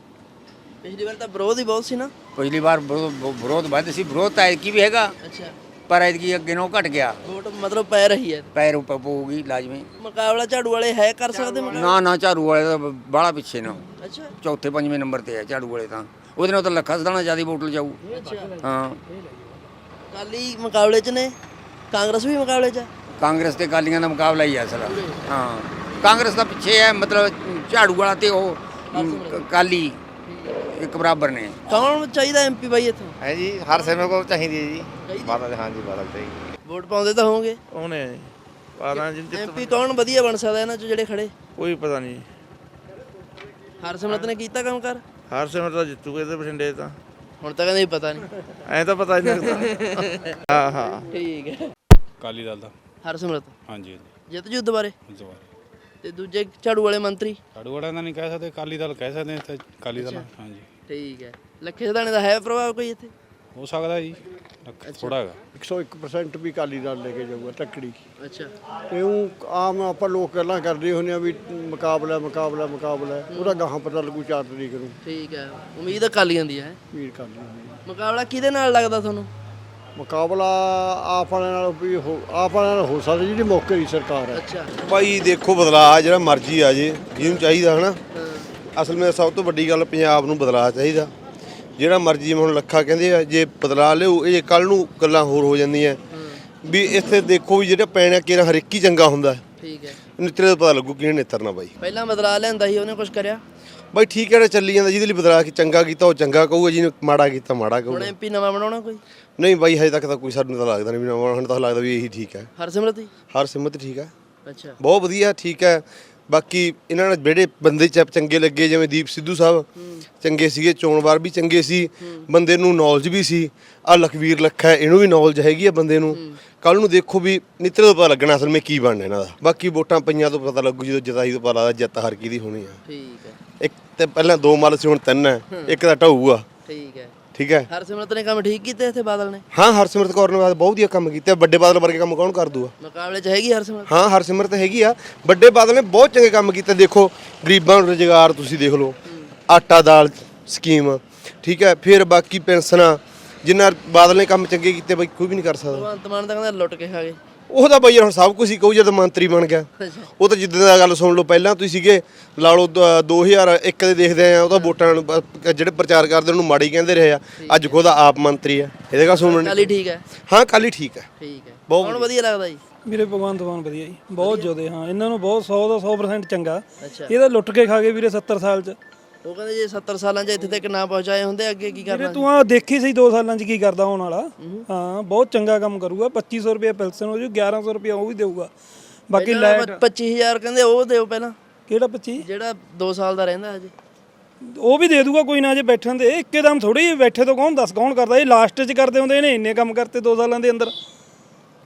ਪਿਛਲੀ ਵਾਰ ਤਾਂ ਵਿਰੋਧ ਹੀ ਬਹੁਤ ਸੀ ਨਾ। ਪਿਛਲੀ ਵਾਰ ਵਿਰੋਧ ਵਿਰੋਧ ਵੱਧ ਸੀ। ਵਿਰੋਧ ਤਾਂ ਐਤਕੀ ਵੀ ਹੈਗਾ। ਅੱਛਾ। ਪਰ ਐਤਕੀ ਅੱਗੇ ਨੂੰ ਘਟ ਗਿਆ। ਵੋਟ ਮਤਲਬ ਪੈ ਰਹੀ ਹੈ। ਪੈਰ ਉੱਪਰ ਪਊਗੀ ਲਾਜ਼ਮੀ। ਮੁਕਾਬਲਾ ਝਾੜੂ ਵਾਲੇ ਹੈ ਕਰ ਸਕਦੇ ਮੁਕਾਬਲਾ? ਨਾ ਨਾ ਝਾੜੂ ਵਾਲੇ ਦਾ ਬਾਹਲਾ ਪਿੱਛੇ ਨਾ ਅੱਛਾ। ਚੌਥੇ ਪੰਜਵੇਂ ਨੰਬਰ ਤੇ ਹੈ ਝਾੜੂ ਵਾਲੇ ਤਾਂ। ਉਹਦੇ ਨਾਲ ਤਾਂ ਲੱਖਾ ਸਦਾਣਾ ਜ਼ਿਆਦਾ ਵੋਟ ਅੱਛਾ। ਹਾਂ। ਕਾਲੀ ਮੁਕਾਬਲੇ 'ਚ ਨੇ। ਕਾਂਗਰਸ ਵੀ ਮੁਕਾਬਲੇ 'ਚ ਹੈ। ਕਾਂਗਰਸ ਤੇ ਕਾਲੀਆਂ ਦਾ ਮੁਕਾਬਲਾ ਹੀ ਹੈ ਅਸਲ। ਹਾਂ। ਕਾਂਗਰਸ ਦਾ ਪਿੱਛੇ ਹੈ ਮਤਲਬ ਝਾੜੂ ਵਾਲਾ ਤੇ ਉਹ ਕਾਲੀ ਇੱਕ ਬਰਾਬਰ ਨੇ। ਕੌਣ ਚਾਹੀਦਾ ਐਮਪੀ ਬਾਈ ਇੱਥੋਂ? ਹੈ ਜੀ ਹਰ ਸਮੇਂ ਕੋਲ ਚਾਹੀਦੀ ਹੈ ਜੀ। ਬਾਦਲ ਹਾਂਜੀ ਬਾਦਲ ਚਾਹੀਦੀ ਵੋਟ ਪਾਉਂਦੇ ਤਾਂ ਹੋਵੋਗੇ? ਉਹਨੇ ਪਾਰਾਂ ਜੀ। ਐਮਪੀ ਕੌਣ ਵਧੀਆ ਬਣ ਸਕਦਾ ਇਹਨਾਂ 'ਚੋਂ ਜਿਹੜੇ ਖੜੇ? ਕੋਈ ਪਤਾ ਨਹੀਂ। ਹਰਸਿਮਰਤ ਨੇ ਕੀਤਾ ਕੰਮ ਕਰ? ਹਰ ਸਮੇਂ ਤਾਂ ਜਿੱਤੂਗੇ ਇਹਦੇ ਬਠਿੰਡੇ ਤਾਂ। ਹੁਣ ਤਾਂ ਕਹਿੰਦੇ ਪਤਾ ਨਹੀਂ। ਐਂ ਤਾਂ ਪਤਾ ਹੀ ਨਹੀਂ ਲੱਗਦਾ। ਹਾਂ ਹਾਂ। ਠੀਕ ਹੈ। ਅਕਾਲੀ ਦਲ ਦਾ। ਹਰਸਿਮਰਤ ਹਾਂਜੀ ਜਿੱਤ ਜੂ ਦੁਬਾਰੇ। ਤੇ ਦੂਜੇ ਝਾੜੂ ਵਾਲੇ ਮੰਤਰੀ? ਝਾੜੂ ਵਾਲਿਆਂ ਦਾ ਨਹੀਂ ਕਹਿ ਸਕਦੇ ਅਕਾਲੀ ਦਲ ਕਹਿ ਸਕਦੇ ਇੱਥੇ ਅਕਾਲੀ ਦਲ ਹਾਂਜੀ। ਠੀਕ ਹੈ। ਲੱਖੇ ਸਦਾਣੇ ਦਾ ਹੈ ਪ੍ਰਭਾਵ ਕੋਈ ਇੱਥੇ? ਹੋ ਸਕਦਾ ਜੀ ਥੋੜਾ ਹੈਗਾ। 101% ਵੀ ਕਾਲੀ ਦਲ ਲੈ ਕੇ ਜਾਊਗਾ ਤੱਕੜੀ। ਅੱਛਾ। ਇਉਂ ਆਮ ਆਪਾਂ ਲੋਕ ਗੱਲਾਂ ਕਰਦੇ ਹੁੰਦੇ ਆ ਵੀ ਮੁਕਾਬਲਾ ਮੁਕਾਬਲਾ ਮੁਕਾਬਲਾ ਉਹਦਾ ਗਾਹਾਂ ਪਤਾ ਲੱਗੂ 4 ਤਰੀਕ ਨੂੰ। ਠੀਕ ਹੈ। ਉਮੀਦ ਅਕਾਲੀਆਂ ਦੀ ਹੈ। ਵੀਰ ਕਾਲੀ ਦੀ। ਮੁਕਾਬਲਾ ਕਿਹਦੇ ਨਾਲ ਲੱਗਦਾ ਤੁਹਾਨੂੰ? ਮੁਕਾਬਲਾ ਆਪਣੇ ਨਾਲ ਵੀ ਹੋ ਆਪਣੇ ਨਾਲ ਹੋ ਸਕਦਾ ਜਿਹੜੀ ਮੌਕੇ ਦੀ ਸਰਕਾਰ ਹੈ। ਅੱਛਾ। ਭਾਈ ਦੇਖੋ ਬਦਲਾਅ ਜਿਹੜਾ ਮਰਜ਼ੀ ਆ ਜੇ ਜਿਹਨੂੰ ਚਾਹੀਦਾ ਹਨਾ। ਅਸਲ ਵਿੱਚ ਸਭ ਤੋਂ ਵੱਡੀ ਗੱਲ ਪੰਜਾਬ ਨੂੰ ਬਦਲਾਅ ਚਾਹੀਦਾ। ਜਿਹੜਾ ਮਰਜ਼ੀ ਜਿਵੇਂ ਹੁਣ ਲੱਖਾ ਕਹਿੰਦੇ ਆ ਜੇ ਬਦਲਾ ਲਿਓ ਇਹ ਕੱਲ ਨੂੰ ਗੱਲਾਂ ਹੋਰ ਹੋ ਜਾਂਦੀਆਂ। ਵੀ ਇੱਥੇ ਦੇਖੋ ਵੀ ਜਿਹੜਾ ਪੈਣਾ ਕਿਹੜਾ ਹਰ ਇੱਕ ਹੀ ਚੰਗਾ ਹੁੰਦਾ। ਠੀਕ ਹੈ। ਨਿਤਰੇ ਦਾ ਪਤਾ ਲੱਗੂ ਕਿਹਨੇ ਨਿਤਰਨਾ ਬਾਈ। ਪਹਿਲਾਂ ਬਦਲਾ ਲਿਆਂਦਾ ਸੀ ਉਹਨੇ ਕੁਝ ਕਰਿਆ? ਬਾਈ ਠੀਕ ਹੈ ਜਿਹੜਾ ਚੱਲੀ ਜਾਂਦਾ ਜਿਹਦੇ ਲਈ ਬਦਲਾ ਕੇ ਚੰਗਾ ਕੀਤਾ ਉਹ ਚੰਗਾ ਕਹੂਗਾ ਜਿਹਨੇ ਮਾੜਾ ਕੀਤਾ ਮਾੜਾ ਹੁਣ ਕਹੂਗਾ ਐਮਪੀ ਨਵਾਂ ਬਣਾਉਣਾ ਕੋਈ? ਨਹੀਂ ਬਾਈ ਹਜੇ ਤੱਕ ਤਾਂ ਕੋਈ ਸਾਨੂੰ ਤਾਂ ਲੱਗਦਾ ਨਹੀਂ ਵੀ ਨਵਾਂ ਹੁਣ ਤਾਂ ਲੱਗਦਾ ਵੀ ਇਹੀ ਠੀਕ ਹੈ। ਹਰਸਿਮਰਤ ਹੀ ਹਰ ਸਿਮਤ ਠੀਕ ਹੈ। ਅੱਛਾ। ਬਹੁਤ ਵਧੀਆ ਠੀਕ ਹੈ। ਬਾਕੀ ਇਹਨਾਂ ਨਾਲ ਜਿਹੜੇ ਬੰਦੇ ਚ ਚੰਗੇ ਲੱਗੇ ਜਿਵੇਂ ਦੀਪ ਸਿੱਧੂ ਸਾਹਿਬ ਚੰਗੇ ਸੀਗੇ ਚੋਣ ਵਾਰ ਵੀ ਚੰਗੇ ਸੀ। ਬੰਦੇ ਨੂੰ ਨੌਲੇਜ ਵੀ ਸੀ। ਆ ਲਖਵੀਰ ਲੱਖਾ ਹੈ, ਇਹਨੂੰ ਵੀ ਨੌਲੇਜ ਹੈਗੀ ਆ ਬੰਦੇ ਨੂੰ। ਕੱਲ ਨੂੰ ਦੇਖੋ ਵੀ ਨਿੱਤਰ ਤੋਂ ਪਤਾ ਲੱਗਣਾ ਅਸਲ ਵਿੱਚ ਕੀ ਬਣਨਾ ਇਹਨਾਂ ਦਾ। ਬਾਕੀ ਵੋਟਾਂ ਪਈਆਂ ਤੋਂ ਪਤਾ ਲੱਗੂ ਜਦੋਂ ਜਿਤਾਈ ਤੋਂ ਪਤਾ ਲੱਗਦਾ ਜਿੱਤ ਹਰ ਕੀ ਦੀ ਹੋਣੀ ਆ। ਠੀਕ ਹੈ। ਇੱਕ ਤੇ ਪਹਿਲਾਂ ਦੋ ਮੱਲ ਸੀ ਹੁਣ ਤਿੰਨ ਹੈ। ਇੱਕ ਦਾ ਢਾਊਗਾ ਠੀਕ ਹੈ। ਠੀਕ ਹੈ। ਹਰਸਿਮਰਤ ਨੇ ਕੰਮ ਠੀਕ ਕੀਤੇ ਇੱਥੇ ਬਾਦਲ ਨੇ? ਹਾਂ ਹਰਸਿਮਰਤ ਕੌਰ ਨੇ ਬਹੁਤ ਵਧੀਆ ਕੰਮ ਕੀਤਾ ਵੱਡੇ ਬਾਦਲ ਵਰਗੇ ਕੰਮ ਕੌਣ ਕਰ ਦੂਗਾ? ਮੁਕਾਬਲੇ 'ਚ ਹੈਗੀ ਹਰਸਿਮਰਤ? ਹਾਂ ਹਰਸਿਮਰਤ ਹੈਗੀ ਆ। ਵੱਡੇ ਬਾਦਲ ਨੇ ਬਹੁਤ ਚੰਗੇ ਕੰਮ ਕੀਤੇ। ਦੇਖੋ ਗਰੀਬਾਂ ਨੂੰ ਰੁਜ਼ਗਾਰ ਤੁਸੀਂ ਦੇਖ ਲਓ। ਆਟਾ ਦਾਲ ਸਕੀਮ ਠੀਕ ਹੈ। ਫਿਰ ਬਾਕੀ ਪੈਨਸ਼ਨਾਂ ਜਿੰਨਾ ਬਾਦਲ ਨੇ ਕੰਮ ਚੰਗੇ ਕੀਤੇ ਬਈ ਕੋਈ ਵੀ ਨਹੀਂ ਕਰ ਸਕਦਾ। ਭਗਵੰਤ ਮਾਨ ਤਾਂ ਕਹਿੰਦਾ ਲੁੱਟ ਕੇ ਖਾ ਗਏ। ਉਹ ਤਾਂ ਬਈ ਹੁਣ ਸਭ ਕੁਝ ਹੀ ਕਹੂ ਜਦੋਂ ਮੰਤਰੀ ਬਣ ਗਿਆ। ਉਹ ਤਾਂ ਜਿੱਦਾਂ ਦਾ ਗੱਲ ਸੁਣ ਲਓ ਪਹਿਲਾਂ ਤੁਸੀਂ ਸੀਗੇ ਲਾ ਲਓ ਦ- 2001 ਦੇ ਦੇਖਦੇ ਆ ਉਹ ਤਾਂ ਵੋਟਾਂ ਨੂੰ ਬ- ਜਿਹੜੇ ਪ੍ਰਚਾਰ ਕਰਦੇ ਉਹਨੂੰ ਮਾੜੀ ਕਹਿੰਦੇ ਰਹੇ ਆ। ਅੱਜ ਖੁਦ ਆਪ ਮੰਤਰੀ ਆ। ਇਹਦੇ ਕਾ ਸੁਣਨ ਕਾਲੀ ਠੀਕ ਹੈ। ਹਾਂ ਕੱਲ ਹੀ ਠੀਕ ਹੈ। ਠੀਕ ਹੈ। ਬਹੁਤ ਕੌਣ ਵਧੀਆ। ਲੱਗਦਾ ਜੀ? ਵੀਰੇ ਭਗਵੰਤ ਮਾਨ ਵਧੀਆ ਜੀ। ਬਹੁਤ ਜ਼ਿਆਦਾ ਹਾਂ। ਇਹਨਾਂ ਨੂੰ ਬਹੁਤ 100 ਦਾ 100% ਚੰਗਾ। ਅੱਛਾ। ਇਹ ਤਾਂ ਲੁੱਟ ਕੇ ਖਾ ਗਏ ਵੀਰੇ 70 ਸਾਲ ਚ। ਉਹ ਕਹਿੰਦੇ ਜੇ 70 ਸਾਲਾਂ 'ਚ ਇੱਥੇ ਤੱਕ ਨਾ ਪਹੁੰਚਾਏ ਹੁੰਦੇ ਅੱਗੇ ਕੀ ਕਰਨਾ ਤੂੰ ਆ ਦੇਖੀ ਸਹੀ 2 ਸਾਲਾਂ ਚ ਕੀ ਕਰਦਾ ਹੋਣ ਵਾਲਾ? ਹਾਂ ਬਹੁਤ ਚੰਗਾ ਕੰਮ ਕਰੂਗਾ। 2500 ਰੁਪਏ ਪੈਨਸ਼ਨ ਹੋ ਜੂ 1100 ਰੁਪਏ ਉਹ ਵੀ ਦੇਊਗਾ। ਬਾਕੀ ਲਾਈਟ 25000 ਕਹਿੰਦੇ ਉਹ ਦਿਓ ਪਹਿਲਾਂ। ਕਿਹੜਾ 25 ਜਿਹੜਾ 2 ਸਾਲ ਦਾ ਰਹਿੰਦਾ ਹਜੇ। ਉਹ ਵੀ ਦੇ ਦੂਗਾ ਕੋਈ ਨਾ ਜੇ ਬੈਠਣ ਦੇ। ਇੱਕਦਮ ਥੋੜੀ ਬੈਠੇ ਤੋਂ ਕੌਣ ਦੱਸ ਕੌਣ ਕਰਦਾ? ਇਹ ਲਾਸਟ 'ਚ ਕਰਦੇ ਹੁੰਦੇ ਇਹਨੇ ਇੰਨੇ ਕੰਮ ਕਰਤੇ 2 ਸਾਲਾਂ ਦੇ ਅੰਦਰ।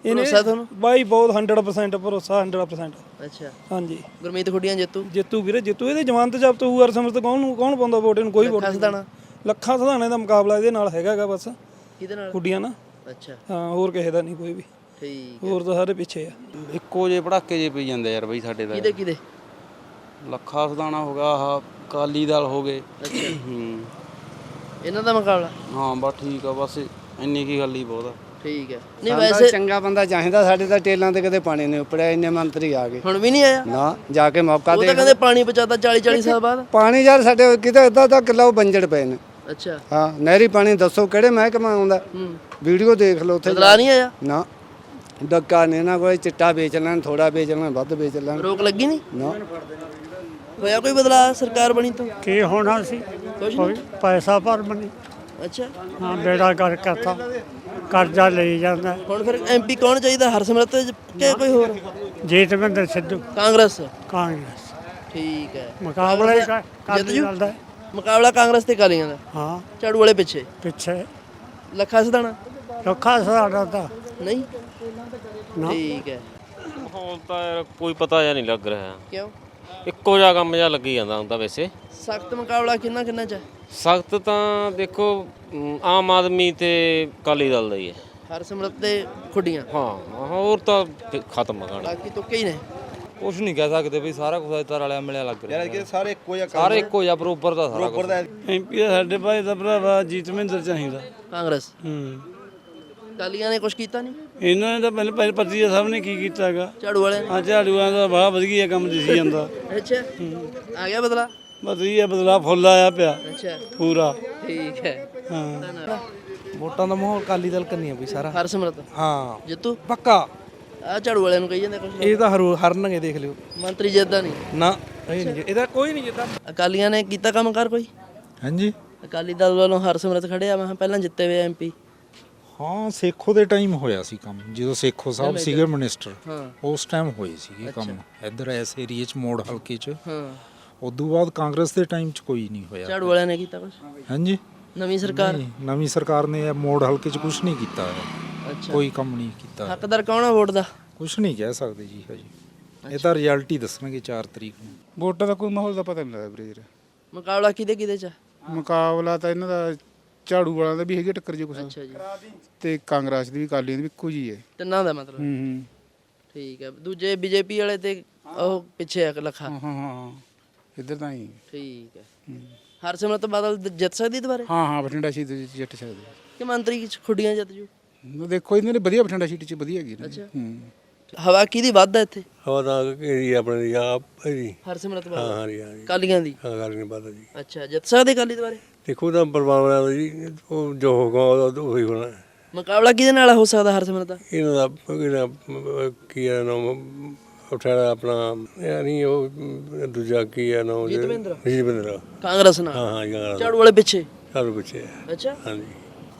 ਭਰੋਸਾ ਤੁਹਾਨੂੰ? ਬਾਈ ਬਹੁਤ 100% ਭਰੋਸਾ 100% ਅੱਛਾ। ਹਾਂਜੀ। ਗੁਰਮੀਤ ਖੁੱਡੀਆਂ ਜੇਤੂ? ਜਿੱਤੂ ਵੀਰੇ ਜਿੱਤੂ ਇਹਦੇ ਜਮਾਨਤ ਜ਼ਬਤ ਹੋਊ ਅਰ ਸਮਝ ਕੌਣ ਨੂੰ ਕੌਣ ਪਾਉਂਦਾ ਵੋਟ ਇਹਨੂੰ? ਕੋਈ ਵੋਟ ਨਹੀਂ। ਸਦਾਣਾ ਲੱਖਾਂ ਸਧਾਣੇ ਦਾ ਮੁਕਾਬਲਾ ਇਹਦੇ ਨਾਲ ਹੈਗਾਗਾ ਬਸ। ਕਿਹਦੇ ਨਾਲ? ਕੁੜੀਆਂ ਨਾ ਅੱਛਾ। ਹਾਂ ਹੋਰ ਕਿਸੇ ਦਾ ਨਹੀਂ ਕੋਈ ਵੀ। ਠੀਕ ਹੋਰ ਤਾਂ ਸਾਰੇ ਪਿੱਛੇ ਆ। ਇੱਕੋ ਜੇ ਪੜਾਕੇ ਜੇ ਪਈ ਜਾਂਦੇ ਯਾਰ ਬਈ ਸਾਡੇ ਦਾ ਕਿਹਦੇ ਕਿਹਦੇ? ਲੱਖਾ ਸਦਾਣਾ ਹੋ ਗਿਆ ਆਹ ਕਾਲੀ ਦਲ ਹੋ ਗਏ। ਅੱਛਾ। ਹੂੰ। ਇਹਨਾਂ ਦਾ ਮੁਕਾਬਲਾ? ਹਾਂ ਬਸ ਠੀਕ ਆ ਬਸ ਇੰਨੀ ਕੀ ਗੱਲ ਹੀ ਬਹੁਤ ਆ। ਠੀਕ ਹੈ। ਨਹੀਂ ਵੈਸੇ ਚੰਗਾ ਬੰਦਾ ਚਾਹੀਦਾ ਸਾਡੇ ਤਾਂ ਟੇਲਾਂ ਤੇ ਕਦੇ ਪਾਣੀ ਨਹੀਂ ਉਪੜਿਆ ਇੰਨੇ ਮੰਤਰੀ ਆ ਗਏ। ਹੁਣ ਵੀ ਨਹੀਂ ਆਇਆ? ਨਾ ਜਾ ਕੇ ਮੌਕਾ ਉਹ ਤਾਂ ਕਹਿੰਦੇ ਪਾਣੀ ਬਚਾਤਾ 40 40 ਸਾਲ ਬਾਅਦ। ਪਾਣੀ ਯਾਰ ਸਾਡੇ ਕਿਤੇ ਅੱਧਾ ਅੱਧਾ ਕਿੱਲਾ ਉਹ ਬੰਜੜ ਪਏ ਨੇ। ਅੱਛਾ। ਹਾਂ ਨਹਿਰੀ ਪਾਣੀ ਦੱਸੋ ਕਿਹੜੇ ਮਹਿਕਮਾ ਆਉਂਦਾ? ਹੂੰ। ਵੀਡੀਓ ਦੇਖ ਲਓ ਉੱਥੇ। ਬਦਲਾ ਨਹੀਂ ਆਇਆ? ਨਾ। ਡੱਕਾ ਨੇ ਨਾ ਕੋਈ ਚਿੱਟਾ ਵੇਚ ਲੈਣ ਥੋੜਾ ਵੇਚ ਲੈਣ ਵੱਧ ਵੇਚ ਲੈਣ। ਰੋਕ ਲੱਗੀ ਨਹੀਂ? ਨਾ। ਹੋਇਆ ਕੋਈ ਬਦਲਾ ਸਰਕਾਰ ਬਣੀ ਤੋਂ? ਕੀ ਹੋਣਾ ਸੀ? ਕੋਈ ਪੈਸਾ ਭਰ ਬਣੀ ਅੱਛਾ। ਹਾਂ ਬੇੜਾ ਕਰ ਕਰਤਾ ਕਰਜ਼ਾ ਲਈ ਜਾਂਦਾ। ਹੁਣ ਫਿਰ ਐਮਪੀ ਕੌਣ ਚਾਹੀਦਾ ਹਰਸਿਮਰਤ ਕਿ ਕੋਈ ਹੋਰ? ਜੀਤਵਿੰਦਰ ਸਿੱਧੂ। ਕਾਂਗਰਸ। ਕਾਂਗਰਸ। ਠੀਕ ਹੈ। ਮੁਕਾਬਲਾ ਹੀ ਕਰ- ਜਿੱਤ ਜੂ? ਚੱਲਦਾ। ਹੈ। ਮੁਕਾਬਲਾ ਕਾਂਗਰਸ ਤੇ ਕਾਲੀਆਂ ਦਾ ਹਾਂ। ਝਾੜੂ ਵਾਲੇ ਪਿੱਛੇ। ਪਿੱਛੇ। ਲੱਖਾ ਸਦਾਣਾ। ਲੱਖਾ ਸਾਡਾ ਤਾਂ। ਨਹੀਂ? ਨਾ। ਠੀਕ ਹੈ। ਮਾਹੌਲ ਤਾਂ ਯਾਰ ਕੋਈ ਪਤਾ ਜਿਹਾ ਨਹੀਂ ਲੱਗ ਰਿਹਾ। ਕਿਉਂ? ਇੱਕੋ ਜਿਹਾ ਕੰਮ ਜਿਹਾ ਲੱਗੀ ਜਾਂਦਾ ਹੁੰਦਾ ਵੈਸੇ। ਸਖਤ ਮੁਕਾਬਲਾ ਕਿੰਨਾ ਕਿੰਨਾ ਚ ਹੈ? ਸਖਤ ਤਾਂ ਦੇਖੋ ਅਮ, ਆਮ ਆਦਮੀ ਤੇ ਅਕਾਲੀ ਦਲ ਦਾ ਹੀ ਹੈ। ਹਰਸਿਮਰਤ ਤੇ ਖੁੱਡੀਆਂ। ਹਾਂ ਹੋਰ ਤਾਂ ਫਿਰ ਖਤਮ ਆ ਗਾਣਾ। ਬਾਕੀ ਤੁੱਕੇ ਹੀ ਨੇ? ਕੁਝ ਨਹੀਂ ਕਹਿ ਸਕਦੇ ਵੀ ਸਾਰਾ ਕੁਝ ਇਤਾਰ ਵਾਲਿਆ ਮਿਲਿਆ ਲੱਗ ਰਿਹਾ। ਯਾਰ ਕਿ ਸਾਰੇ ਇੱਕੋ ਜਿਹਾ ਸਾਰੇ ਇੱਕੋ ਜਿਹਾ ਬਰੋਬਰ ਦਾ ਸਾਰਾ ਕੁਝ ਐਮਪੀ ਦਾ ਸਾਡੇ ਭਾਈ ਦਾ ਭਰਾਵਾ ਜੀਤਵਿੰਦਰ ਚਾਹੀਦਾ। ਕਾਂਗਰਸ। ਹੂੰ। ਕਾਲੀਆਂ ਨੇ ਕੁਝ ਕੀਤਾ ਨਹੀਂ? ਇਹਨਾਂ ਨੇ ਤਾਂ ਪਹਿਲੇ ਪਹਿਲੇ ਪਤੀ ਸਾਹਿਬ ਨੇ ਕੀ ਕੀਤਾਗਾ? ਝਾੜੂ ਵਾਲੇ ਨੇ। ਆ ਝਾੜੂਆਂ ਦਾ ਬਾਹ ਵਧੀਆ ਕੰਮ ਦਿਸੀ ਜਾਂਦਾ। ਅੱਛਾ। ਆ ਗਿਆ ਬਦਲਾ? ਵਧੀਆ ਬਦਲਾ ਫੁੱਲ ਆਇਆ ਪਿਆ ਅੱਛਾ। ਪੂਰਾ। ਠੀਕ ਹੈ। ਹਾਂ। ਵੋਟਾਂ ਦਾ ਮਾਹੌਲ ਕਾਲੀ ਦਲ ਕੰਨੀ ਆ ਬਈ ਸਾਰਾ। ਹਰਸਿਮਰਤ। ਹਾਂ। ਜਿੱਤੂ? ਪੱਕਾ। ਆ ਝਾੜੂ ਵਾਲਿਆਂ ਨੂੰ ਕਹੀ ਜਾਂਦੇ ਕੁਝ ਇਹ ਤਾਂ ਹਰੂ ਹਰਨਗੇ ਦੇਖ ਲਿਓ। ਮੰਤਰੀ ਜਿੱਦਾਂ ਨਹੀਂ। ਨਾ ਇਹ ਨਹੀਂ ਇਹਦਾ ਕੋਈ ਨਹੀਂ ਜਿੱਦਾਂ ਅਕਾਲੀਆਂ ਨੇ ਕੀਤਾ ਕੰਮ ਕਰ ਕੋਈ? ਹਾਂਜੀ। ਅਕਾਲੀ ਦਲ ਵੱਲੋਂ ਹਰਸਿਮਰਤ ਖੜਿਆ ਮੈਂ ਕਿਹਾ ਪਹਿਲਾਂ ਜਿੱਤੇ ਹੋਏ ਐਮਪੀ ਹਾਂ ਸੇਖੋ ਦੇ ਟਾਈਮ ਹੋਇਆ ਸੀ ਕੰਮ। ਜਦੋਂ ਸੇਖੋ ਸਾਹਿਬ ਸੀਗੇ ਮਿਨਿਸਟਰ ਹਾਂ। ਉਸ ਟਾਈਮ ਹੋਏ ਸੀਗੇ ਕੰਮ। ਇੱਧਰ ਇਸ ਏਰੀਏ 'ਚ ਮੋੜ ਹਲਕੇ 'ਚ। ਹਾਂ। ਉਦੋਂ ਬਾਅਦ ਕਾਂਗਰਸ ਦੇ ਟਾਈਮ 'ਚ ਕੋਈ ਨਹੀਂ ਹੋਇਆ। ਝਾੜੂ ਵਾਲਿਆਂ ਨੇ ਕੀਤਾ ਕੁਝ ਹਾਂਜੀ। ਨਵੀਂ ਸਰਕਾਰ? ਨਹੀਂ, ਨਵੀਂ ਸਰਕਾਰ ਨੇ ਇਹ ਮੋੜ ਹਲਕੇ 'ਚ ਕੁਝ ਨਹੀਂ ਕੀਤਾ। ਹੈ। ਅੱਛਾ। ਕੋਈ ਕੰਮ ਨਹੀਂ ਕੀਤਾ। ਹੱਕਦਾਰ ਕੌਣ ਆ ਵੋਟ ਦਾ? ਕੁਝ ਨਹੀਂ ਕਹਿ ਸਕਦੇ ਜੀ ਹਜੇ। ਇਹ ਤਾਂ ਰਿਜ਼ਲਟ ਹੀ ਦੱਸਣਗੇ 4 ਤਰੀਕ ਨੂੰ। ਵੋਟਾਂ ਦਾ ਕੋਈ ਮਾਹੌਲ ਦਾ ਪਤਾ ਨਹੀਂ ਲੱਗਦਾ ਵੀਰੇ ਯਾਰ ਮੁਕਾਬਲਾ ਕਿਹਦੇ ਕਿਹਦੇ ਚ ਆ? ਮੁਕਾਬਲਾ ਤਾਂ ਇਹਨਾਂ ਦਾ ਝਾੜੂ ਵਾਲਿਆਂ ਦਾ ਵੀ ਹੈਗੀ ਟੱਕਰ ਜੇ ਕੁਛ। ਅੱਛਾ ਜੀ। ਤੇ ਕਾਂਗਰਸ ਦੀ ਵੀ ਕਾਲੀਆਂ ਦੀ ਵੀ ਇੱਕੋ ਜੀ ਹੈ। ਤਿੰਨਾਂ ਦਾ ਮਤਲਬ? ਹੂੰ ਹੂੰ। ਠੀਕ ਹੈ। ਦੂਜੇ ਬੀਜੇਪੀ ਵਾਲੇ ਤੇ ਉਹ ਪਿੱਛੇ ਆ ਲੱਖਾ। ਹਾਂ ਹਾਂ। ਇੱਧਰ ਤਾਂ ਹੀ। ਠੀਕ ਹੈ। ਹਰਸਿਮਰਤ ਬਾਦਲ ਦ- ਜਿੱਤ ਸਕਦੀ ਦੁਬਾਰੇ? ਹਾਂ ਹਾਂ ਬਠਿੰਡਾ ਸੀਟ ਤੇ ਜਿੱਤ ਸਕਦੇ ਕਿ ਮੰਤਰੀ ਖੁੱਡੀਆਂ ਜਿੱਤ ਜੂ? ਉਹ ਦੇਖੋ ਇਹਨਾਂ ਨੇ ਵਧੀਆ ਬਠਿੰਡਾ ਸੀਟ 'ਚ ਵਧੀਆ ਹੈਗੀ ਇਹਨਾਂ ਦੀ। ਅੱਛਾ। ਹੂੰ। ਹਵਾ ਕਿਹਦੀ ਵੱਧ ਹੈ ਇੱਥੇ? ਹਵਾ ਦਾ ਕਿਹੜੀ ਆਪਣੇ ਦੀ ਆਪ ਇਹਦੀ। ਹਰਸਿਮਰਤ ਬਾਦਲ ਹਰੀ ਹਰੀ ਕਾਲੀਆਂ ਦੀ? ਗੱਲ ਨਹੀਂ ਪਤਾ ਜੀ। ਅੱਛਾ ਜਿੱਤ ਸਕਦੇ ਕਾਲੀ ਦੁਬਾਰੇ? ਦੇਖੋ ਤਾਂ ਪਰਮਾਤਮਾ ਦਾ ਜੀ ਉਹ ਜੋ ਹੋਗਾ ਉਹ ਹੀ ਹੋਣਾ। ਮੁਕਾਬਲਾ ਕਿਹਦੇ ਨਾਲ ਹੋ ਸਕਦਾ ਹਰਸਿਮਰਤ ਦਾ? ਇਹਨਾਂ ਦਾ ਇਹਨਾਂ ਅਹ, ਕੀ ਆ ਨਾਮ ਉਠਾਣਾ ਆਪਣਾ ਯਾਨੀ ਉਹ ਦੂਜਾ ਕੀ ਆ ਨਾਮ ਜੀਤਵਿੰਦਰ। ਜੀਤਵਿੰਦਰ। ਕਾਂਗਰਸ ਨਾਲ? ਹਾਂ ਹਾਂ ਯਾਰ ਝਾੜੂ ਵਾਲੇ ਪਿੱਛੇ? ਸਾਰੇ ਪੁੱਛੇ ਅੱਛਾ। ਹਾਂਜੀ।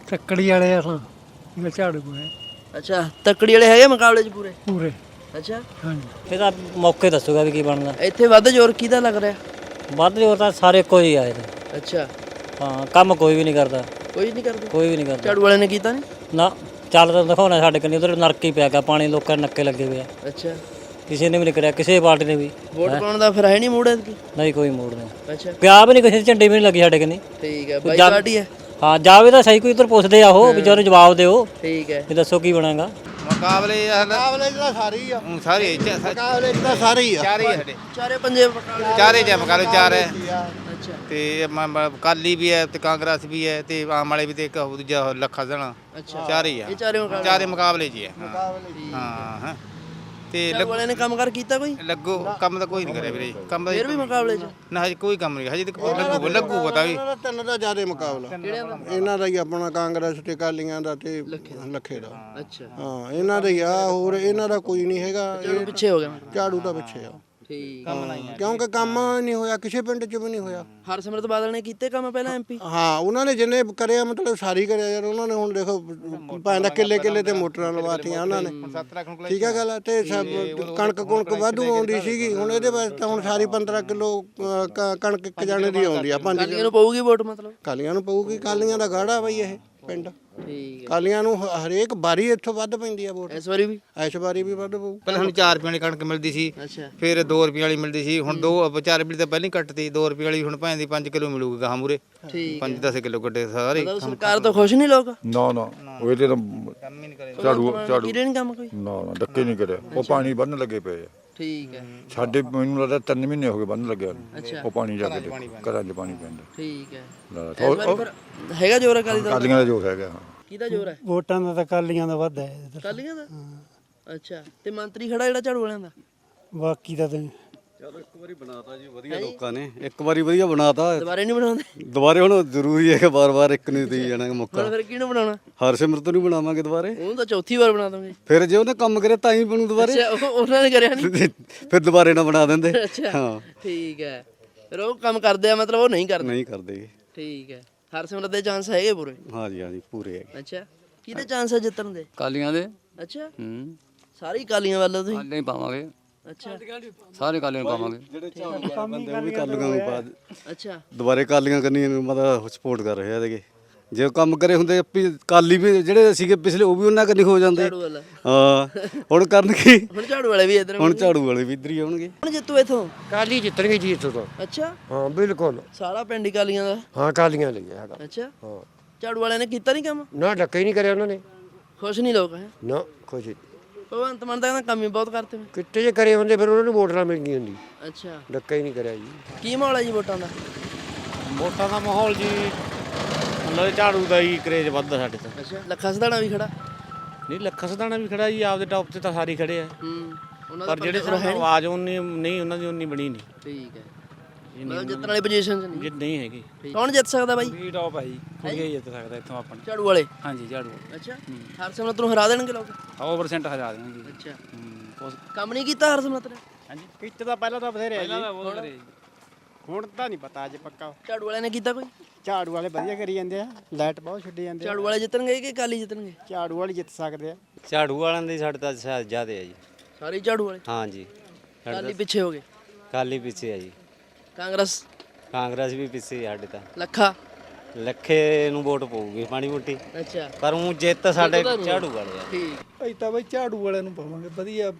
ਤੱਕੜੀ ਵਾਲੇ ਆ ਇਹ ਝਾੜੂ ਕੋਲੇ ਅੱਛਾ ਤੱਕੜੀ ਵਾਲੇ ਹੈਗੇ ਮੁਕਾਬਲੇ 'ਚ ਪੂਰੇ? ਪੂਰੇ। ਅੱਛਾ। ਹਾਂਜੀ। ਇਹਦਾ ਮੌਕੇ ਦੱਸੂਗਾ ਵੀ ਕੀ ਬਣਦਾ। ਇੱਥੇ ਵੱਧ ਜ਼ੋਰ ਕਿਹਦਾ ਲੱਗ ਰਿਹਾ? ਵੱਧ ਜੋ ਤਾਂ ਸਾਰੇ ਕੋਈ ਆਏ ਨੇ। ਅੱਛਾ। ਹਾਂ ਕੰਮ ਕੋਈ ਵੀ ਨਹੀਂ ਕਰਦਾ। ਕੋਈ ਨਹੀਂ ਕਰਦਾ? ਕੋਈ ਵੀ ਨਹੀਂ ਕਰਦਾ। ਝਾੜੂ ਵਾਲੇ ਨੇ ਕੀਤਾ ਨਹੀਂ? ਨਾ ਚੱਲ ਤਾਂ ਦਿਖਾਉਣਾ ਸਾਡੇ ਕੰਨੀ ਉਧਰ ਨਰਕ ਹੀ ਪਿਆ ਗਾ ਪਾਣੀ ਲੋਕਾਂ ਦੇ ਨੱਕੇ ਲੱਗੇ ਹੋਏ ਆ। ਅੱਛਾ। ਕਿਸੇ ਨੇ ਵੀ ਨਹੀਂ ਕਰਿਆ ਕਿਸੇ ਪਾਰਟੀ ਨੇ ਵੀ। ਵੋਟ ਪਾਉਣ ਦਾ ਫਿਰ ਹੈ ਨਹੀਂ ਮੂਡ ਐਤਕੀ? ਨਹੀਂ ਕੋਈ ਮੋੜ ਨਹੀਂ। ਅੱਛਾ। ਪਿਆ ਵੀ ਨਹੀਂ ਕਿਸੇ ਦੀ ਝੰਡੀ ਵੀ ਨਹੀਂ ਲੱਗੀ ਸਾਡੇ ਕੰਨੀ। ਠੀਕ ਹੈ ਬਾਈ ਜਾ- ਪਾਰਟੀ ਹੈ। ਹਾਂ ਜਾਵੇ ਤਾਂ ਸਹੀ ਕੋਈ ਉਧਰ ਪੁੱਛਦੇ ਆ ਉਹ ਵੀ ਜਦੋਂ ਜਵਾਬ ਦਿਓ। ਠੀਕ ਹੈ। ਵੀ ਦੱਸੋ ਕੀ ਬਣਾਗਾ। ਮੁਕਾਬਲੇ ਮੁਕਾਬਲੇ ਜਿਹੜਾ ਸਾਰੇ ਹੀ ਆ। ਸਾਰੇ ਮੁਕਾਬਲੇ ਜਿਹੜਾ ਸਾਰੇ ਹੀ ਆ। ਚਾਰੇ ਸਾਡੇ। ਚਾਰੇ ਪੰਜੇ ਚਾਰੇ ਜੇ ਮੁਕਾਬਲੇ ਚਾਰ ਹੈ। ਅੱਛਾ। ਤੇ ਕਾਲੀ ਵੀ ਹੈ ਤੇ ਕਾਂਗਰਸ ਵੀ ਹੈ ਤੇ ਆਮ ਵਾਲੇ ਵੀ ਤੇ ਇੱਕ ਦੂਜਾ ਲੱਖਾ ਜਣਾ ਅੱਛਾ। ਚਾਰੇ ਹੀ ਆ। ਇਹ ਚਾਰੇ ਮੁਕਾਬਲੇ। ਚਾਰੇ ਮੁਕਾਬਲੇ ਜੀ ਹੈ ਹਾਂ ਹਾਂ। ਤੇ ਝਾੜੂ ਵਾਲੇ ਨੇ ਕੰਮ ਕਰ ਕੀਤਾ ਕੋਈ? ਲੱਗੋ ਕੰਮ ਤਾਂ ਕੋਈ ਨਹੀਂ ਕਰਿਆ ਵੀਰੇ। ਕੰਮ ਦਾ ਫਿਰ ਵੀ ਮੁਕਾਬਲੇ 'ਚ? ਨਾ ਹਜੇ ਕੋਈ ਕੰਮ ਨਹੀਂ ਹਜੇ ਤੱਕ ਲੱਗੂ ਲੱਗੂ ਪਤਾ ਵੀ। ਇਹਨਾਂ ਦਾ ਤਿੰਨ ਦਾ ਜ਼ਿਆਦਾ ਮੁਕਾਬਲਾ। ਇਹਨਾਂ ਦਾ ਹੀ ਆਪਣਾ ਕਾਂਗਰਸ ਤੇ ਕਾਲੀਆਂ ਦਾ ਤੇ ਲੱਖੇ ਦਾ। ਅੱਛਾ। ਹਾਂ ਇਹਨਾਂ ਦਾ ਹੀ ਆ ਹੋਰ ਇਹਨਾਂ ਦਾ ਕੋਈ ਨਹੀਂ ਹੈਗਾ। ਪਿੱਛੇ ਹੋ ਗਿਆ। ਮੈਂ ਝਾੜੂ ਤਾਂ ਪਿੱਛੇ ਆ। ਠੀਕ। ਕਿਉਂਕਿ ਕੰਮ ਨਹੀਂ ਹੋਇਆ ਕਿਸੇ ਪਿੰਡ 'ਚ ਵੀ ਨਹੀਂ ਹੋਇਆ। ਹਰਸਿਮਰਤ ਬਾਦਲ ਨੇ ਕੀਤੇ ਕੰਮ ਪਹਿਲਾਂ ਐਮਪੀ ਹਾਂ ਉਹਨਾਂ ਨੇ ਜਿੰਨੇ ਕਰਿਆ ਮਤਲਬ ਸਾਰੀ ਕਰਿਆ ਯਾਰ ਉਹਨਾਂ ਨੇ ਹੁਣ ਦੇਖੋ ਪੈਂਦਾ ਕਿੱਲੇ ਕਿੱਲੇ ਤੇ ਮੋਟਰਾਂ ਲਵਾਤੀਆਂ ਉਹਨਾਂ ਨੇ। ਠੀਕ ਹੈ ਗੱਲ ਤੇ ਸਭ ਕਣਕ ਕੁਣਕ ਵਾਧੂ ਆਉਂਦੀ ਸੀਗੀ ਹੁਣ ਇਹਦੇ ਵਾਸਤੇ ਹੁਣ ਸਾਰੀ 15 ਕਿਲੋ ਕਣਕ ਇੱਕ ਜਾਣੇ ਦੀ ਆਉਂਦੀ ਆ ਪੰਜ ਕਾਲੀਆਂ ਨੂੰ ਪਊਗੀ ਵੋਟ ਮਤਲਬ? ਕਾਲੀਆਂ ਨੂੰ ਪਊਗੀ ਕਾਲੀਆਂ ਦਾ ਗਾੜਾ ਬਈ ਇਹ। ਪਿੰਡ। ਠੀਕ ਹੈ। ਕਾਲੀਆਂ ਨੂੰ ਹ- ਹਰੇਕ ਵਾਰੀ ਇੱਥੋਂ ਵੱਧ ਪੈਂਦੀ ਆ ਵੋਟ। ਇਸ ਵਾਰੀ ਵੀ? ਇਸ ਵਾਰੀ ਵੀ ਵੱਧ ਪਊ। ਪਹਿਲਾਂ ਸਾਨੂੰ 4 ਰੁਪਏ ਵਾਲੀ ਕਣਕ ਮਿਲਦੀ ਸੀ ਅੱਛਾ। ਫਿਰ 2 ਰੁਪਏ ਵਾਲੀ ਮਿਲਦੀ ਸੀ ਹੁਣ 2 4 ਰੁਪਏ ਤਾਂ ਪਹਿਲਾਂ ਹੀ ਕੱਟਤੀ 2 ਰੁਪਏ ਵਾਲੀ ਹੁਣ ਭੈਣ ਦੀ 5 ਕਿਲੋ ਮਿਲੂਗੀ ਗਾਹਾਂ ਮੂਰੇ ਠੀਕ 5 10 ਕਿਲੋ ਕੱਟੇ ਸਾਰੇ। ਮਤਲਬ ਸਰਕਾਰ ਤੋਂ ਖੁਸ਼ ਨਹੀਂ ਲੋਕ? ਨਾ ਨਾ ਉਹ ਇਹਦੇ ਤਾਂ ਝਾੜੂ ਝਾੜੂ ਕਿਹੜੇ ਨਹੀਂ ਕੰਮ ਕੋਈ? ਨਾ ਨਾ ਡੱਕੇ ਨਹੀਂ ਕਰਿਆ। ਉਹ ਪਾਣੀ ਬੰਨ ਲੱਗੇ ਪਏ ਆ। ਠੀਕ ਹੈ। ਸਾਡੇ ਮੈਨੂੰ ਲੱਗਦਾ ਤਿੰਨ ਮਹੀਨੇ ਹੋ ਗਏ ਬੰਨ ਲੱਗਿਆ ਨੂੰ। ਉਹ ਪਾਣੀ ਜਾ ਕੇ ਘਰਾਂ 'ਚ ਪਾਣੀ ਪੈਂਦਾ। ਠੀਕ ਹੈ। ਫਿਰ ਹੈਗਾ ਜ਼ੋਰ ਅਕਾਲੀ ਦਲ ਦਾ? ਕਾਲੀਆਂ ਦਾ ਜੋ ਹੈਗਾ ਹਾਂ। ਕਿਹਦਾ ਜ਼ੋਰ ਹੈ? ਵੋਟਾਂ ਦਾ ਤਾਂ ਕਾਲੀਆਂ ਦਾ ਵੱਧ ਹੈ। ਕਾਲੀਆਂ ਦਾ? ਅੱਛਾ। ਤੇ ਮੰਤਰੀ ਖੜਾ ਜਿਹੜਾ ਝਾੜੂ ਵਾਲਿਆਂ ਦਾ? ਬਾਕੀ ਦਾ ਤਾਂ ਚਲੋ ਇੱਕ ਵਾਰੀ ਬਣਾਤਾ ਜੀ ਵਧੀਆ ਲੋਕਾਂ ਨੇ। ਇੱਕ ਵਾਰੀ ਵਧੀਆ ਬਣਾਤਾ। ਦੁਬਾਰੇ ਨਹੀਂ ਬਣਾਉਂਦੇ? ਦੁਬਾਰੇ ਹੁਣ ਜ਼ਰੂਰੀ ਹੈ ਕਿ ਬਾਰ-ਬਾਰ ਇੱਕ ਨਹੀਂ ਦੇਈ ਜਾਣਾ ਮੌਕਾ। ਹੁਣ ਫਿਰ ਕਿਹਨੂੰ ਬਣਾਉਣਾ? ਹਰਸਿਮਰਤ ਨੂੰ ਬਣਾਵਾਂਗੇ ਦੁਬਾਰੇ। ਉਹਨੂੰ ਤਾਂ ਚੌਥੀ ਵਾਰ ਬਣਾ ਦੋਗੇ। ਫਿਰ ਜੇ ਉਹਨੇ ਕੰਮ ਕਰਿਆ ਤਾਂ ਹੀ ਬਣੂ ਦੁਬਾਰੇ। ਅੱਛਾ ਉਹ- ਉਹਨਾਂ ਨੇ ਕਰਿਆ ਨਹੀਂ? ਫਿਰ ਦੁਬਾਰੇ ਨਾ ਬਣਾ ਦਿੰਦੇ। ਅੱਛਾ ਹਾਂ। ਠੀਕ ਹੈ। ਫਿਰ ਉਹ ਕੰਮ ਕਰਦੇ ਆ ਮਤਲਬ ਉਹ ਨਹੀਂ ਕਰਦੇ। ਨਹੀਂ ਕਰਦੇ ਠੀਕ ਹੈ। ਹਰਸਿਮਰਤ ਦੇ ਚਾਂਸ ਹੈਗੇ ਪੂਰੇ? ਹਾਂਜੀ ਹਾਂਜੀ ਪੂਰੇ ਹੈਗੇ। ਅੱਛਾ। ਕਿਹਦੇ ਚਾਂਸ ਹੈ ਜਿੱਤਣ ਦੇ? ਕਾਲੀਆਂ ਦੇ। ਅੱਛਾ। ਹੂੰ। ਸਾਰੀ ਕਾਲੀਆਂ ਵੱਲੋਂ ਤੁਸੀਂ? ਕਾਲੀਆਂ ਹੀ ਪਾਵਾਂਗੇ। ਅੱਛਾ। ਸਾਰੇ ਕਾਲੀਆਂ ਨੂੰ ਪਾਵਾਂਗੇ। ਜਿਹੜੇ ਝਾੜੂ ਵਾਲੇ ਬੰਦੇ ਉਹ ਵੀ ਕਾਲੀਆਂ ਨੂੰ ਪਾ ਅੱਛਾ। ਦੁਬਾਰੇ ਕਾਲੀਆਂ ਕਰਨੀਆਂ ਨੂੰ ਮਤਲਬ ਸਪੋਰਟ ਕਰ ਰਹੇ ਆ ਇਹਦੇ ਜੇ ਕੰਮ ਕਰੇ ਹੁੰਦੇ ਆਪੀ ਕਾਲੀ ਵੀ ਜਿਹੜੇ ਸੀਗੇ ਪਿਛਲੇ ਉਹ ਵੀ ਉਹਨਾਂ ਕਰਨੀ ਹੋ ਜਾਂਦੇ। ਝਾੜੂ ਵਾਲਾ। ਹਾਂ ਹੁਣ ਕਰਨਗੇ ਹੁਣ ਝਾੜੂ ਵਾਲੇ ਵੀ ਇਧਰ ਹੁਣ ਝਾੜੂ ਵਾਲੇ ਵੀ ਇੱਧਰ ਹੀ ਆਉਣਗੇ। ਹੁਣ ਜਿੱਤੂ ਇਥੋਂ? ਕਾਲੀ ਜਿੱਤਣਗੇ ਜੀ ਇੱਥੋਂ ਤਾਂ। ਅੱਛਾ। ਹਾਂ ਬਿਲਕੁਲ। ਸਾਰਾ ਪਿੰਡ ਹੀ ਕਾਲੀਆਂ ਦਾ? ਹਾਂ ਕਾਲੀਆਂ ਲਈ ਹੈਗਾ। ਅੱਛਾ। ਹਾਂ। ਝਾੜੂ ਵਾਲਿਆਂ ਨੇ ਕੀਤਾ ਨਹੀਂ ਕੰਮ? ਨਾ ਡੱਕਾ ਹੀ ਨਹੀਂ ਕਰਿਆ ਉਹਨਾਂ ਨੇ। ਖੁਸ਼ ਨਹੀਂ ਲੋਕ ਹੈ। ਨਾ ਕੁਝ ਭਗਵੰਤ ਮਾਨ ਤਾਂ ਕਹਿੰਦਾ ਕੰਮ ਹੀ ਬਹੁਤ ਕਰਤੇ ਵੇ ਕਿੱਤੇ ਜੇ ਕਰੇ ਹੁੰਦੇ ਫਿਰ ਉਹਨਾਂ ਨੂੰ ਵੋਟ ਨਾ ਮਿਲਣੀ ਹੁੰਦੀ। ਅੱਛਾ। ਡੱਕਾ ਹੀ ਨਹੀਂ ਕਰਿਆ ਜੀ। ਕੀ ਮਾਹੌਲ ਹੈ ਜੀ ਵੋਟਾਂ ਦਾ? ਵੋਟਾਂ ਦਾ ਮਾਹੌਲ ਜੀ ਉਹਨਾਂ ਝਾੜੂ ਦਾ ਹੀ ਕਰੇਜ ਵੱਧਦਾ ਸਾਡੇ ਤੋਂ। ਅੱਛਾ ਲੱਖਾ ਸਦਾਣਾ ਵੀ ਖੜਾ? ਨਹੀਂ ਲੱਖਾ ਸਦਾਣਾ ਵੀ ਖੜਾ ਜੀ ਆਪਦੇ ਟੌਪ ਤੇ ਤਾਂ ਸਾਰੇ ਖੜੇ ਆ। ਹੂੰ ਉਹਨਾਂ ਦਾ ਪਰ ਜਿਹੜੇ ਪਰਚਾ ਹੈ ਨੀ। ਆਵਾਜ਼ ਉਨੀ ਨਹੀਂ ਉਹਨਾਂ ਦੀ ਉਨੀ ਬਣੀ ਨਹੀਂ। ਠੀਕ ਹੈ। ਮਤਲਬ ਜਿੱਤਣ ਵਾਲੀ ਪੋਜੀਸ਼ਨ 'ਚ ਨਹੀਂ। ਜੇ ਨਹੀਂ ਹੈਗੀ। ਕੌਣ ਜਿੱਤ ਸਕਦਾ ਬਾਈ? ਵੀ ਟੌਪ ਹੈ? ਜੀ ਕੋਈ ਜਿੱਤ ਸਕਦਾ ਇੱਥੋਂ ਆਪਣਾ। ਝਾੜੂ ਵਾਲੇ? ਹਾਂਜੀ ਝਾੜੂ ਅੱਛਾ। ਹਰਸਿਮਰਤ ਨੂੰ ਹਰਾ ਦੇਣਗੇ ਲੋਕ? 100% ਹਰਾ ਦੇਣਗੇ। ਅੱਛਾ। ਕੰਮ ਨਹੀਂ ਕੀਤਾ ਹਰਸਿਮਰਤ ਨੇ? ਹਾਂਜੀ ਕਿੱਟ ਤਾਂ ਪਹਿਲਾਂ ਤਾਂ ਬਥੇਰੇ ਪਹਿਲਾਂ ਤਾਂ ਬਹੁਤ ਕਰੇ ਜੀ। ਹੁਣ ਤਾਂ ਨਹੀਂ ਪਤਾ ਅਜੇ ਪੱਕਾ। ਝਾੜੂ ਵਾਲਿਆਂ ਨੇ ਕੀਤਾ ਕੋਈ? ਝਾੜੂ ਵਾਲੇ ਵਧੀਆ ਕਰੀ ਜਾਂਦੇ ਆ ਲਾਈਟ ਬਹੁਤ ਛੱਡੀ ਜਾਂਦੇ ਝਾੜੂ ਵਾਲੇ ਜਿੱਤਣਗੇ ਕਿ ਕਾਲੀ ਜਿੱਤਣਗੇ? ਝਾੜੂ ਵਾਲੇ ਜਿੱਤ ਸਕਦੇ ਆ। ਝਾੜੂ ਵਾਲਿਆਂ ਦੀ ਸਾਡੇ ਤਾਂ ਸ਼ਾਇਦ ਜ਼ਿਆਦਾ ਹੈ ਜੀ। ਸਾਰੇ ਝਾੜੂ ਵਾਲੇ? ਹਾਂਜੀ ਕਾਲੀ ਪਿੱਛੇ ਹੋ ਗਏ। ਕਾਲੀ ਪਿੱਛੇ ਜੀ। ਕਾਂਗਰਸ? ਕਾਂਗਰਸ ਵੀ ਪਿੱਛੇ ਹੈ ਸਾਡੇ ਤਾਂ। ਲੱਖਾ? ਲੱਖੇ ਨੂੰ ਵੋਟ ਪਊਗੀ ਮਾੜੀ ਮੋਟੀ। ਅੱਛਾ। ਪਰ ਉਹ ਜਿੱਤ ਸਾਡੇ ਝਾੜੂ ਵਾਲੇ ਆ। ਠੀਕ। ਅਸੀਂ ਤਾਂ ਬਈ ਝਾੜੂ ਵਾਲਿਆਂ ਨੂੰ ਪਾਵਾਂਗੇ ਵਧੀਆ।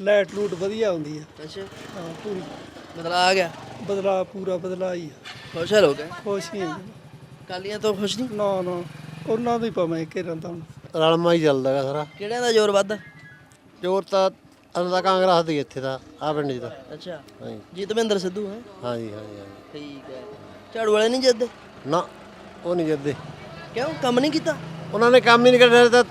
ਲਾਈਟ ਲੂਟ ਵਧੀਆ ਹੁੰਦੀ ਆ। ਅੱਛਾ। ਹਾਂ ਪੂਰੀ। ਮਤਲਬ ਆ ਗਿਆ? ਬਦਲਾ ਪੂਰਾ ਬਦਲਾ ਹੀ ਆ। ਖੁਸ਼ ਹੈ ਲੋਕ ਹੈਂ? ਖੁਸ਼ ਹੀ ਆ। ਕਾਲੀਆਂ ਤੋਂ ਖੁਸ਼ ਨਹੀਂ? ਨਾ ਨਾ। ਉਹਨਾਂ ਦੀ ਪਾਵਾਂ ਘੇਰਾਂ ਤਾਂ ਹੁਣ। ਰਲਮਾ ਹੀ ਚੱਲਦਾ ਗਾ ਸਾਰਾ। ਕਿਹੜਿਆਂ ਦਾ ਜ਼ੋਰ ਵੱਧ? ਜੋਰ ਤਾਂ ਅਨਦਾ ਕਾਂਗਰਸ ਦੀ ਇੱਥੇ ਦਾ ਆ ਪਿੰਡ ਜੀ ਦਾ ਅੱਛਾ। ਹਾਂਜੀ। ਜੀਤਮਿੰਦਰ ਸਿੱਧੂ ਹੈ? ਹਾਂਜੀ ਹਾਂਜੀ ਹਾਂਜੀ। ਠੀਕ ਹੈ। ਝਾੜੂ ਵਾਲੇ ਨਹੀਂ ਜਿੱਤਦੇ? ਨਾ ਉਹ ਨਹੀਂ ਜਿੱਦੇ ਕਿਉਂ? ਕੰਮ ਨਹੀਂ ਕੀਤਾ? ਉਹਨਾਂ ਨੇ ਕੰਮ ਹੀ ਨਹੀਂ ਕਰਨਾ ਤਾਂ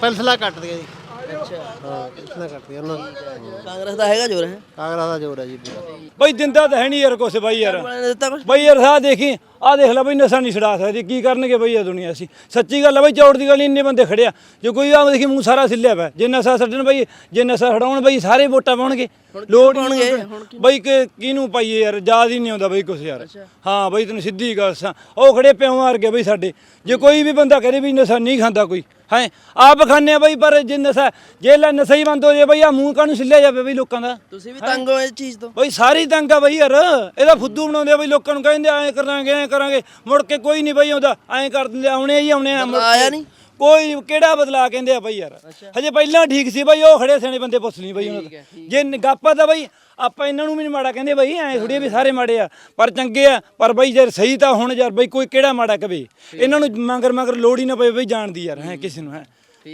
ਪੈਨਸਲਾ ਕੱਟ ਦਿਆ ਜੀ। ਅੱਛਾ। ਹਾਂ ਪੈਨਸਲਾ ਕੱਟ ਦਿਆ ਉਹਨਾਂ ਨੇ। ਕਾਂਗਰਸ ਦਾ ਹੈਗਾ ਜ਼ੋਰ ਹੈ? ਕਾਂਗਰਸ ਦਾ ਜੋਰ ਹੈ ਜੀ। ਪੂਰਾ ਬਈ ਦਿੰਦਾ ਤਾਂ ਹੈ ਨਹੀਂ ਯਾਰ ਕੁਛ ਬਾਈ ਯਾਰ। ਝਾੜੂ ਵਾਲਿਆਂ ਨੇ ਦਿੱਤਾ ਕੁਝ ਬਈ ਯਾਰ ਸਾਹ ਦੇਖੀ। ਆਹ ਦੇਖ ਲੈ ਬਈ ਨਸ਼ਾ ਨਹੀਂ ਛਡਾ ਸਕਦੇ ਕੀ ਕਰਨਗੇ ਬਈ ਇਹ ਦੁਨੀਆ ਅਸੀਂ? ਸੱਚੀ ਗੱਲ ਆ ਬਈ ਚੌੜ ਦੀ ਗੱਲ ਇੰਨੇ ਬੰਦੇ ਖੜਿਆ ਜੇ ਕੋਈ ਆ ਦੇਖੀ ਮੂੰਹ ਸਾਰਾ ਸਿੱਲਿਆ ਪਿਆ। ਜੇ ਨਸ਼ਾ ਛੱਡਣ ਬਈ ਜੇ ਨਸ਼ਾ ਛਡਾਉਣ ਬਈ ਸਾਰੇ ਵੋਟਾਂ ਪਾਉਣਗੇ। ਲੋੜ ਨਹੀਂ ਪਾਉਣਗੇ? ਬਈ ਕਿ ਕਿਹਨੂੰ ਪਾਈਏ ਯਾਰ? ਯਾਦ ਹੀ ਨਹੀਂ ਆਉਂਦਾ ਬਈ ਕੁਛ ਯਾਰ। ਹਾਂ ਬਈ ਤੈਨੂੰ ਸਿੱਧੀ ਗੱਲ ਸਾਂ ਉਹ ਖੜੇ ਪਿਓ ਮਾਰ ਗਏ ਬਈ ਸਾਡੇ। ਜੇ ਕੋਈ ਵੀ ਬੰਦਾ ਕਹੇ ਵੀ ਨਸ਼ਾ ਨਹੀਂ ਖਾਂਦਾ ਕੋਈ ਹੈ? ਆਪ ਖਾਂਦੇ ਆ ਬਈ ਪਰ ਜੇ ਨਸ਼ਾ ਜੇ ਲੈ ਨਸ਼ਾ ਹੀ ਬੰਦ ਹੋ ਜੇ ਬਈ ਆ ਮੂੰਹ ਕਾਹਨੂੰ ਸਿੱਲਿਆ ਜਾਵੇ ਬਈ ਲੋਕਾਂ ਦਾ? ਤੁਸੀਂ ਵੀ ਤੰਗ ਹੋ ਇਸ ਚੀਜ਼ ਤੋਂ? ਬਈ ਸਾਰੀ ਤੰਗ ਆ ਬਈ ਯਾਰ। ਇਹਦਾ ਫੁੱਦੂ ਬਣਾਉਂਦੇ ਆ ਬਈ ਲੋਕਾਂ ਨੂੰ ਕਹਿੰਦੇ ਐਂ ਕਰਾਂਗੇ ਐਂ ਕਰਾਂਗੇ? ਮੁੜ ਕੇ ਕੋਈ ਨਹੀਂ ਬਈ ਆਉਂਦਾ। ਐਂ ਕਰ ਦਿੰਦੇ ਆਉਣੇ ਹੀ ਆਉਣੇ ਆ ਮੁੜ ਆਇਆ। ਨਹੀਂ? ਕੋਈ ਕਿਹੜਾ ਬਦਲਾ ਕਹਿੰਦੇ ਆ ਬਈ ਯਾਰ? ਹਜੇ ਪਹਿਲਾਂ ਠੀਕ ਸੀ ਬਈ ਉਹ ਖੜੇ ਸਿਆਣੇ ਬੰਦੇ ਪੁੱਛ ਲਈ ਬਈ ਉਹਨਾਂ ਤੋਂ। ਜੇ ਗਾਪਾ ਤਾਂ ਬਈ ਆਪਾਂ ਇਹਨਾਂ ਨੂੰ ਵੀ ਨਹੀਂ ਮਾੜਾ ਕਹਿੰਦੇ ਬਈ ਐਂ ਥੋੜੀ ਵੀ ਸਾਰੇ ਮਾੜੇ ਆ। ਪਰ ਚੰਗੇ ਆ ਪਰ ਬਈ ਜੇ ਸਹੀ ਤਾਂ ਹੁਣ ਯਾਰ ਬਈ ਕੋਈ ਕਿਹੜਾ ਮਾੜਾ ਕਵੇ? ਇਹਨਾਂ ਨੂੰ ਮਗਰ ਮਗਰ ਲੋੜ ਹੀ ਨਾ ਪਵੇ ਬਈ ਜਾਣਦੀ ਯਾਰ ਹੈ ਕਿਸੇ ਨੂੰ ਹੈ।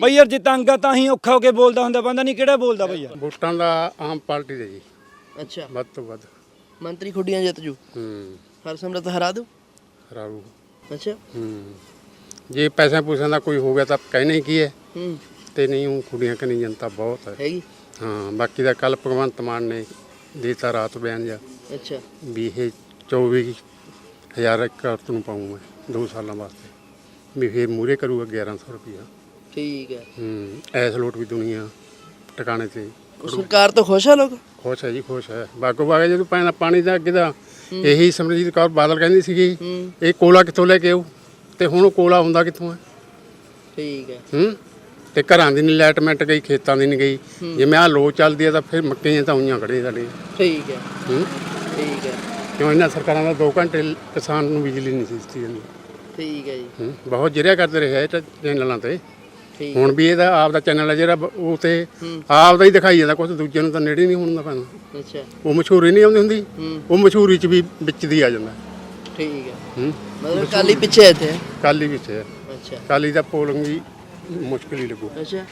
ਬਈ ਯਾਰ ਜੇ ਤੰਗ ਆ ਤਾਂ ਹੀ ਔਖਾ ਹੋ ਕੇ ਬੋਲਦਾ ਹੁੰਦਾ ਬੰਦਾ ਨਹੀਂ ਕਿਹੜਾ ਬੋਲਦਾ ਬਈ ਯਾਰ। ਵੋਟਾਂ ਦਾ ਆਮ ਪਾਰਟੀ ਦੇ ਜੀ। ਅੱਛਾ। ਵੱਧ ਤੋਂ ਵੱਧ। ਮੰਤਰੀ ਖੁੱਡੀਆਂ ਜਿੱਤ ਜੂ। ਹੂੰ। ਹਰਸਿਮਰਤ ਹਰਾ ਦੂ ਰਾਰੂ ਅੱਛਾ। ਹੂੰ। ਜੇ ਪੈਸਿਆਂ ਪੂਸਿਆਂ ਦਾ ਕੋਈ ਹੋ ਗਿਆ ਤਾਂ ਕਹਿਣਾ ਹੀ ਕੀ ਹੈ। ਹੂੰ। ਤੇ ਨਹੀਂ ਉਹ ਕੁੜੀਆਂ ਕਨੀ ਜਨਤਾ ਬਹੁਤ ਹੈ। ਹੈਗੀ। ਹਾਂ ਬਾਕੀ ਦਾ ਕੱਲ ਭਗਵੰਤ ਮਾਨ ਨੇ ਦਿੱਤਾ ਰਾਤ ਬਿਆਨ ਜਾ ਅੱਛਾ। ਵੀ ਇਹ 24000 ਇੱਕ ਔਰਤ ਨੂੰ ਪਾਉਂਗਾ ਦੋ ਸਾਲਾਂ ਵਾਸਤੇ। ਵੀ ਫਿਰ ਮੂਰੇ ਕਰੂਗਾ 1100 ਰੁਪਇਆ ਠੀਕ ਹੈ। ਹੂੰ ਐਸ ਲੋਟ ਵੀ ਦੁਨੀਆ ਟਿਕਾਣੇ ਤੇ ਸਰਕਾਰ ਤੋਂ ਖੁਸ਼ ਆ ਲੋਕ? ਖੁਸ਼ ਹੈ ਜੀ ਖੁਸ਼ ਹੈ। ਬਾਗੋ ਬਾਗ ਜਦੋਂ ਪੈਣਾ ਪਾਣੀ ਦਾ ਅੱਗੇ ਦਾ ਇਹੀ ਸਮਰਜੀਤ ਕੌਰ ਬਾਦਲ ਕਹਿੰਦੀ ਸੀਗੀ ਇਹ ਕੋਲਾ ਕਿੱਥੋਂ ਲੈ ਕੇ ਆਉ ਤੇ ਹੁਣ ਉਹ ਕੋਲਾ ਹੁੰਦਾ ਕਿੱਥੋਂ ਹੈ ਠੀਕ ਹੈ। ਹੂੰ? ਤੇ ਘਰਾਂ ਦੀ ਨਹੀਂ ਲੈਟਮੈਂਟ ਗਈ ਖੇਤਾਂ ਦੀ ਨਹੀਂ ਗਈ। ਜਿਵੇਂ ਆ ਲੋ ਚੱਲਦੀ ਹੈ ਤਾਂ ਫਿਰ ਮੱਕੀਆਂ ਤਾਂ ਉਈਆਂ ਖੜੇ ਸਾਡੇ ਠੀਕ ਹੈ। ਹੂੰ? ਠੀਕ ਹੈ। ਕਿਉਂ ਇਹਨਾਂ ਸਰਕਾਰਾਂ ਦਾ 2 ਘੰਟੇ ਕਿਸਾਨ ਨੂੰ ਬਿਜਲੀ ਨਹੀਂ ਸੀ ਦਿੱਤੀ ਜਾਂਦੀ। ਠੀਕ ਹੈ ਜੀ। ਹੂੰ? ਬਹੁਤ ਜਿਰਿਆ ਕਰਦੇ ਰਹੇ ਇਹ ਚੈਨਲਾਂ ਤੇ। ਹੁਣ ਵੀ ਇਹਦਾ ਆਪ ਦਾ ਚੈਨਲ ਹੈ ਜਿਹੜਾ ਉਹ ਤੇ ਆਪ ਦਾ ਹੀ ਦਿਖਾਈ ਜਾਂਦਾ ਕੁਝ ਦੂਜੇ ਨੂੰ ਤਾਂ ਨੇੜੇ ਨਹੀਂ ਹੋਣ ਦਾ ਪੈਂਦਾ ਅੱਛਾ। ਉਹ ਮਸ਼ਹੂਰੀ ਨਹੀਂ ਆਉਂਦੀ ਹੁੰਦੀ ਉਹ ਮਸ਼ਹੂਰੀ ਚ ਵੀ ਵਿੱਚ ਦੀ ਆ ਜਾਂਦਾ। ਠੀਕ ਹੈ। ਮਤਲਬ ਕਾਲੀ ਪਿੱਛੇ ਹੈ ਕਾਲੀ ਵਿੱਚ ਹੈ। ਅੱਛਾ। ਕਾਲੀ ਦਾ ਪੋਲਿੰਗ ਵੀ ਮੁਸ਼ਕਿਲ ਹੀ ਲੱਗੂ। ਅੱਛਾ।